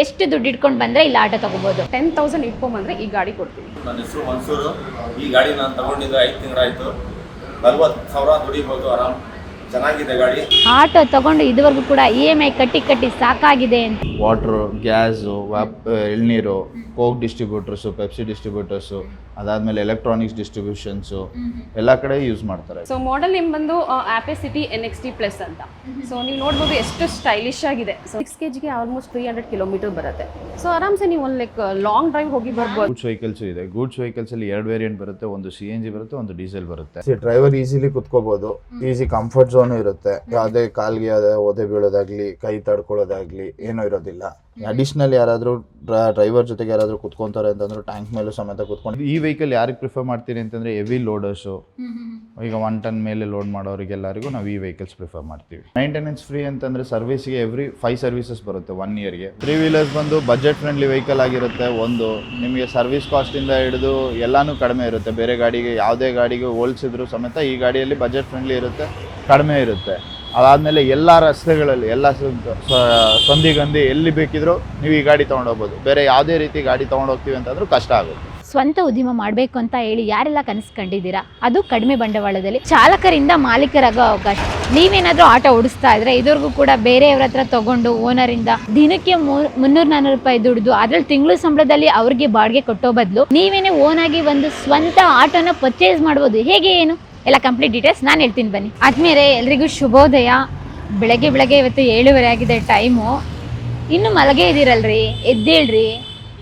ಎಷ್ಟು ದುಡ್ಡು ಇಟ್ಕೊಂಡು ಬಂದ್ರೆ ಇಲ್ಲಿ ಆಟೋ ತಗೋಬಹುದು ಟೆನ್ ತೌಸಂಡ್ ಇಟ್ಕೊಂಬಂದ್ರೆ ಈ ಗಾಡಿ ಕೊಡ್ತೀವಿ. ನನ್ನ ಹೆಸರು ಮನ್ಸೂರು. ಈ ಗಾಡಿ ನಾನು ತಗೊಂಡಿದ್ದು ಐದು ತಿಂಗಳಾಯಿತು. ನಲ್ವತ್ತು ಸಾವಿರ ದುಡಿಬಹುದು ಆರಾಮ್. ಚೆನ್ನಾಗಿದೆ ಗಾಡಿ. ಆಟೋ ತಗೊಂಡು ಇದುವರೆಗೂ ಕೂಡ ಇ ಎಂ ಐ ಕಟ್ಟಿ ಕಟ್ಟಿ ಸಾಕಾಗಿದೆ ಅಂತ. ವಾಟ್ರು ಗ್ಯಾಸು ವ್ಯಾಪ್ ಎಳ್ನೀರು ಕೋಕ್ ಡಿಸ್ಟ್ರಿಬ್ಯೂಟರ್ಸು ಪೆಪ್ಸಿ ಡಿಸ್ಟ್ರಿಬ್ಯೂಟರ್ಸು ಅದಾದಮೇಲೆ ಎಲೆಕ್ಟ್ರಾನಿಕ್ಸ್ ಡಿಸ್ಟ್ರಿಬ್ಯೂಷನ್ಸು ಎಲ್ಲ ಕಡೆ ಯೂಸ್ ಮಾಡ್ತಾರೆ. ಸೊ ಮಾಡೆಲ್ ನೇಮ್ ಬಂದು Ape city N X T plus ಅಂತ. ಸೊ ನೀವು ನೋಡ್ಬೋದು ಎಷ್ಟು ಸ್ಟೈಲಿಶ್ ಆಗಿದೆ. ಸೊ ಸಿಕ್ಸ್ ಕೆ ಜಿಗೆ ಆಲ್ಮೋಸ್ಟ್ ತ್ರೀ ಹಂಡ್ರೆಡ್ ಕಿಲೋಮೀಟರ್ ಬರುತ್ತೆ. ಸೊ ಆರಾಮ್ಸೆ ನೀವು ಒಂದು ಲೈಕ್ ಲಾಂಗ್ ಡ್ರೈವ್ ಹೋಗಿ ಬರ್ಬೋದು. ಗೂಡ್ಸ್ ವೆಹಿಕಲ್ಸ್ ಇದೆ. ಗೂಡ್ಸ್ ವೆಹಿಕಲ್ಸ್ ಅಲ್ಲಿ ಎರಡು ವೇರಿಯಂಟ್ ಬರುತ್ತೆ. ಒಂದು ಸಿ ಎನ್ ಜಿ ಬರುತ್ತೆ ಒಂದು ಡೀಸೆಲ್ ಬರುತ್ತೆ. ಡ್ರೈವರ್ ಈಸಿಲಿ ಕುತ್ಕೋಬಹುದು ಈಸಿ ಕಂಫರ್ಟ್ ಝೋನ್ ಇರುತ್ತೆ. ಯಾವುದೇ ಕಾಲ್ಗೆ ಯಾವುದೇ ಓದೆ ಬೀಳೋದಾಗ್ಲಿ ಕೈ ತಡ್ಕೊಳ್ಳೋದಾಗ್ಲಿ ಏನೂ ಇರೋದಿಲ್ಲ. ಅಡಿಷನಲ್ ಯಾರಾದರೂ ಡ್ರೈವರ್ ಜೊತೆಗೆ ಯಾರಾದರೂ ಕುತ್ಕೊಂತಾರೆ ಅಂತಂದ್ರೆ ಟ್ಯಾಂಕ್ ಮೇಲೂ ಸಮೇತ ಕುತ್ಕೊಂಡು ಈ ವೆಹಿಕಲ್ ಯಾರಿಗೆ ಪ್ರಿಫರ್ ಮಾಡ್ತೀನಿ ಅಂತಂದ್ರೆ ಹೆವಿ ಲೋಡರ್ಸು ಈಗ ಒನ್ ಟನ್ ಮೇಲೆ ಲೋಡ್ ಮಾಡೋರಿಗೆಲ್ಲರಿಗೂ ನಾವು ಈ ವೆಹಿಕಲ್ಸ್ ಪ್ರಿಫರ್ ಮಾಡ್ತೀವಿ. ಮೈಂಟೆನೆನ್ಸ್ ಫ್ರೀ ಅಂತಂದ್ರೆ ಸರ್ವಿಸ್ಗೆ ಎವ್ರಿ ಫೈವ್ ಸರ್ವಿಸಸ್ ಬರುತ್ತೆ ಒನ್ ಇಯರ್ಗೆ ತ್ರೀ ವೀಲರ್ಸ್ ಬಂದು ಬಜೆಟ್ ಫ್ರೆಂಡ್ಲಿ ವೆಹಿಕಲ್ ಆಗಿರುತ್ತೆ ಒಂದು. ನಿಮಗೆ ಸರ್ವಿಸ್ ಕಾಸ್ಟಿಂದ ಹಿಡಿದು ಎಲ್ಲಾನು ಕಡಿಮೆ ಇರುತ್ತೆ. ಬೇರೆ ಗಾಡಿಗೆ ಯಾವುದೇ ಗಾಡಿಗೆ ಹೋಲಿಸಿದ್ರು ಸಮೇತ ಈ ಗಾಡಿಯಲ್ಲಿ ಬಜೆಟ್ ಫ್ರೆಂಡ್ಲಿ ಇರುತ್ತೆ ಕಡಿಮೆ ಇರುತ್ತೆ. ಅದಾದಮೇಲೆ ಎಲ್ಲ ರಸ್ತೆಗಳಲ್ಲಿ, ಎಲ್ಲ ಸಂದಿಗಂದಿ ಎಲ್ಲಿ ಬೇಕಿದ್ರೂ ನೀವು ಈ ಗಾಡಿ ತೊಗೊಂಡೋಗ್ಬೋದು. ಬೇರೆ ಯಾವುದೇ ರೀತಿ ಗಾಡಿ ತೊಗೊಂಡೋಗ್ತೀವಿ ಅಂತಂದ್ರೂ ಕಷ್ಟ ಆಗುತ್ತೆ. ಸ್ವಂತ ಉದ್ಯಮ ಮಾಡಬೇಕು ಅಂತ ಹೇಳಿ ಯಾರೆಲ್ಲ ಕನಸು ಕಂಡಿದ್ದೀರಾ? ಅದು ಕಡಿಮೆ ಬಂಡವಾಳದಲ್ಲಿ ಚಾಲಕರಿಂದ ಮಾಲೀಕರಾಗೋ ಅವಕಾಶ. ನೀವೇನಾದರೂ ಆಟೋ ಓಡಿಸ್ತಾ ಇದ್ರೆ ಇದುವರೆಗೂ ಕೂಡ ಬೇರೆಯವ್ರ ಹತ್ರ ತಗೊಂಡು ಓನರಿಂದ ದಿನಕ್ಕೆ ಮುನ್ನೂರ ನಾನ್ನೂರು ರೂಪಾಯಿ ದುಡ್ದು ಅದ್ರಲ್ಲಿ ತಿಂಗಳು ಸಂಬಳದಲ್ಲಿ ಅವ್ರಿಗೆ ಬಾಡಿಗೆ ಕೊಟ್ಟೋ ಬದಲು ನೀವೇನೇ ಓನಾಗಿ ಒಂದು ಸ್ವಂತ ಆಟೋನ ಪರ್ಚೇಸ್ ಮಾಡ್ಬೋದು. ಹೇಗೆ ಏನು? ಎಲ್ಲ ಕಂಪ್ಲೀಟ್ ಡೀಟೇಲ್ಸ್ ನಾನು ಹೇಳ್ತೀನಿ ಬನ್ನಿ. ಆದ್ಮೇಲೆ ಎಲ್ರಿಗೂ ಶುಭೋದಯ. ಬೆಳಗ್ಗೆ ಬೆಳಗ್ಗೆ ಇವತ್ತು ಏಳುವರೆ ಆಗಿದೆ ಟೈಮು ಇನ್ನು ಮಲಗೇ ಇದ್ದೀರಲ್ರಿ, ಎದ್ದೇಳ್ರಿ.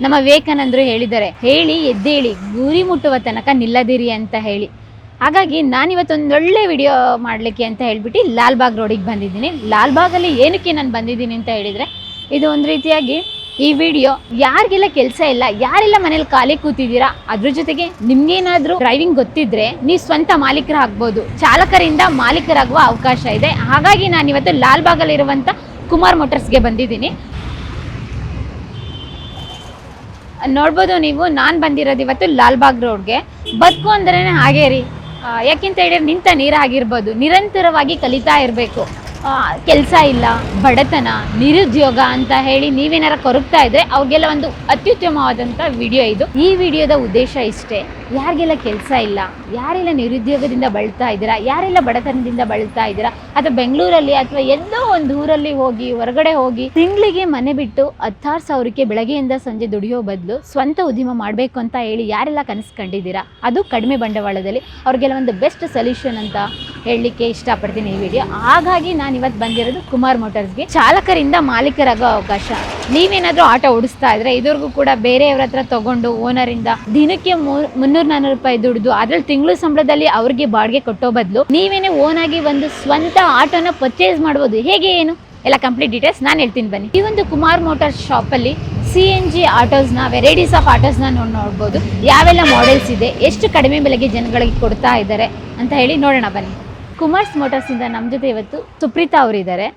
ನಮ್ಮ ವಿವೇಕಾನಂದರು ಹೇಳಿದ್ದಾರೆ, ಹೇಳಿ, ಎದ್ದೇಳಿ, ಗುರಿ ಮುಟ್ಟುವ ತನಕ ನಿಲ್ಲದಿರಿ ಅಂತ ಹೇಳಿ. ಹಾಗಾಗಿ ನಾನಿವತ್ತು ಒಂದು ಒಳ್ಳೆ ವಿಡಿಯೋ ಮಾಡಲಿಕ್ಕೆ ಅಂತ ಹೇಳಿಬಿಟ್ಟು ಲಾಲ್ಬಾಗ್ ರೋಡಿಗೆ ಬಂದಿದ್ದೀನಿ. ಲಾಲ್ಬಾಗಲ್ಲಿ ಏನಕ್ಕೆ ನಾನು ಬಂದಿದ್ದೀನಿ ಅಂತ ಹೇಳಿದರೆ, ಇದು ಒಂದು ರೀತಿಯಾಗಿ ಈ ವಿಡಿಯೋ ಯಾರಿಗೆಲ್ಲ ಕೆಲಸ ಇಲ್ಲ, ಯಾರೆಲ್ಲ ಮನೇಲಿ ಖಾಲಿ ಕೂತಿದ್ದೀರಾ, ಅದ್ರ ಜೊತೆಗೆ ನಿಮ್ಗೇನಾದ್ರೂ ಡ್ರೈವಿಂಗ್ ಗೊತ್ತಿದ್ರೆ ನೀವು ಸ್ವಂತ ಮಾಲೀಕರಾಗ್ಬೋದು. ಚಾಲಕರಿಂದ ಮಾಲೀಕರಾಗುವ ಅವಕಾಶ ಇದೆ. ಹಾಗಾಗಿ ನಾನು ನಾನಿವತ್ತು ಲಾಲ್ಬಾಗಲ್ಲಿರುವಂಥ ಕುಮಾರ್ ಮೋಟರ್ಸ್ಗೆ ಬಂದಿದ್ದೀನಿ. ನೋಡ್ಬೋದು ನೀವು, ನಾನು ಬಂದಿರೋದು ಇವತ್ತು ಲಾಲ್ಬಾಗ್ ರೋಡ್ಗೆ. ಬದುಕು ಅಂದ್ರೆ ಹಾಗೇ ರೀ. ಯಾಕೆಂತ ಹೇಳಿದ್ರೆ ನಿಂತ ನೀರಾಗಿರ್ಬೋದು. ನಿರಂತರವಾಗಿ ಕಲಿತಾ ಇರಬೇಕು. ಕೆಲಸ ಇಲ್ಲ, ಬಡತನ, ನಿರುದ್ಯೋಗ ಅಂತ ಹೇಳಿ ನೀವೇನಾರ ಕೊರಗ್ತಾ ಇದ್ರೆ ಅವ್ರಿಗೆಲ್ಲ ಒಂದು ಅತ್ಯುತ್ತಮವಾದಂಥ ವಿಡಿಯೋ ಇದು. ಈ ವಿಡಿಯೋದ ಉದ್ದೇಶ ಇಷ್ಟೇ. ಯಾರಿಗೆಲ್ಲ ಕೆಲಸ ಇಲ್ಲ, ಯಾರೆಲ್ಲ ನಿರುದ್ಯೋಗದಿಂದ ಬಳಲ್ತಾ ಇದ್ದೀರಾ, ಯಾರೆಲ್ಲ ಬಡತನದಿಂದ ಬಳಲ್ತಾ ಇದ್ದೀರಾ, ಅಥವಾ ಬೆಂಗಳೂರಲ್ಲಿ ಅಥವಾ ಎಲ್ಲೋ ಒಂದು ಊರಲ್ಲಿ ಹೋಗಿ, ಹೊರಗಡೆ ಹೋಗಿ ತಿಂಗಳಿಗೆ ಮನೆ ಬಿಟ್ಟು ಹತ್ತಾರು ಸಾವಿರಕ್ಕೆ ಬೆಳಗ್ಗೆಯಿಂದ ಸಂಜೆ ದುಡಿಯೋ ಬದಲು ಸ್ವಂತ ಉದ್ಯಮ ಮಾಡಬೇಕು ಅಂತ ಹೇಳಿ ಯಾರೆಲ್ಲ ಕನಸು ಕಂಡಿದ್ದೀರಾ? ಅದು ಕಡಿಮೆ ಬಂಡವಾಳದಲ್ಲಿ. ಅವ್ರಿಗೆಲ್ಲ ಒಂದು ಬೆಸ್ಟ್ ಸೊಲ್ಯೂಷನ್ ಅಂತ ಹೇಳಲಿಕ್ಕೆ ಇಷ್ಟಪಡ್ತೀನಿ ಈ ವಿಡಿಯೋ ಹಾಗಾಗಿ ನಾನು ಇವತ್ತು ಬಂದಿರೋದು ಕುಮಾರ್ ಮೋಟರ್ಸ್ಗೆ ಚಾಲಕರಿಂದ ಮಾಲೀಕರಾಗೋ ಅವಕಾಶ. ನೀವೇನಾದ್ರೂ ಆಟೋ ಓಡಿಸ್ತಾ ಇದ್ರೆ ಇದುವರೆಗೂ ಕೂಡ ಬೇರೆಯವ್ರ ಹತ್ರ ತಗೊಂಡು ಓನರಿಂದ ದಿನಕ್ಕೆ ಮುನ್ನೂರ ನಾನೂರು ರೂಪಾಯಿ ದುಡ್ದು ಅದ್ರಲ್ಲಿ ತಿಂಗಳು ಸಂಬಳದಲ್ಲಿ ಅವ್ರಿಗೆ ಬಾಡಿಗೆ ಕೊಟ್ಟೋ ಬದಲು ನೀವೇನೇ ಓನ್ ಆಗಿ ಒಂದು ಸ್ವಂತ ಆಟೋನ ಪರ್ಚೇಸ್ ಮಾಡ್ಬೋದು. ಹೇಗೆ ಏನು? ಎಲ್ಲ ಕಂಪ್ಲೀಟ್ ಡೀಟೇಲ್ಸ್ ನಾನು ಹೇಳ್ತೀನಿ ಬನ್ನಿ. ಈ ಒಂದು ಕುಮಾರ್ ಮೋಟಾರ್ಸ್ ಶಾಪಲ್ಲಿ ಸಿ ಎನ್ ಜಿ ಆಟೋಸ್ನ ವೆರೈಟೀಸ್ ಆಫ್ ಆಟೋಸ್ನ ನೋಡಿ ನೋಡ್ಬೋದು. ಯಾವೆಲ್ಲ ಮಾಡೆಲ್ಸ್ ಇದೆ? ಎಷ್ಟು ಕಡಿಮೆ ಬೆಲೆಗೆ ಜನಗಳಿಗೆ ಕೊಡ್ತಾ ಇದ್ದಾರೆ ಅಂತ ಹೇಳಿ ನೋಡೋಣ ಬನ್ನಿ. ಕುಮಾರ್ಸ್ ಮೋಟಾರ್ಸಿಂದ ನಮ್ಮ ಜೊತೆ ಇವತ್ತು ಸುಪ್ರೀತಾ ಅವರಿದ್ದಾರೆ.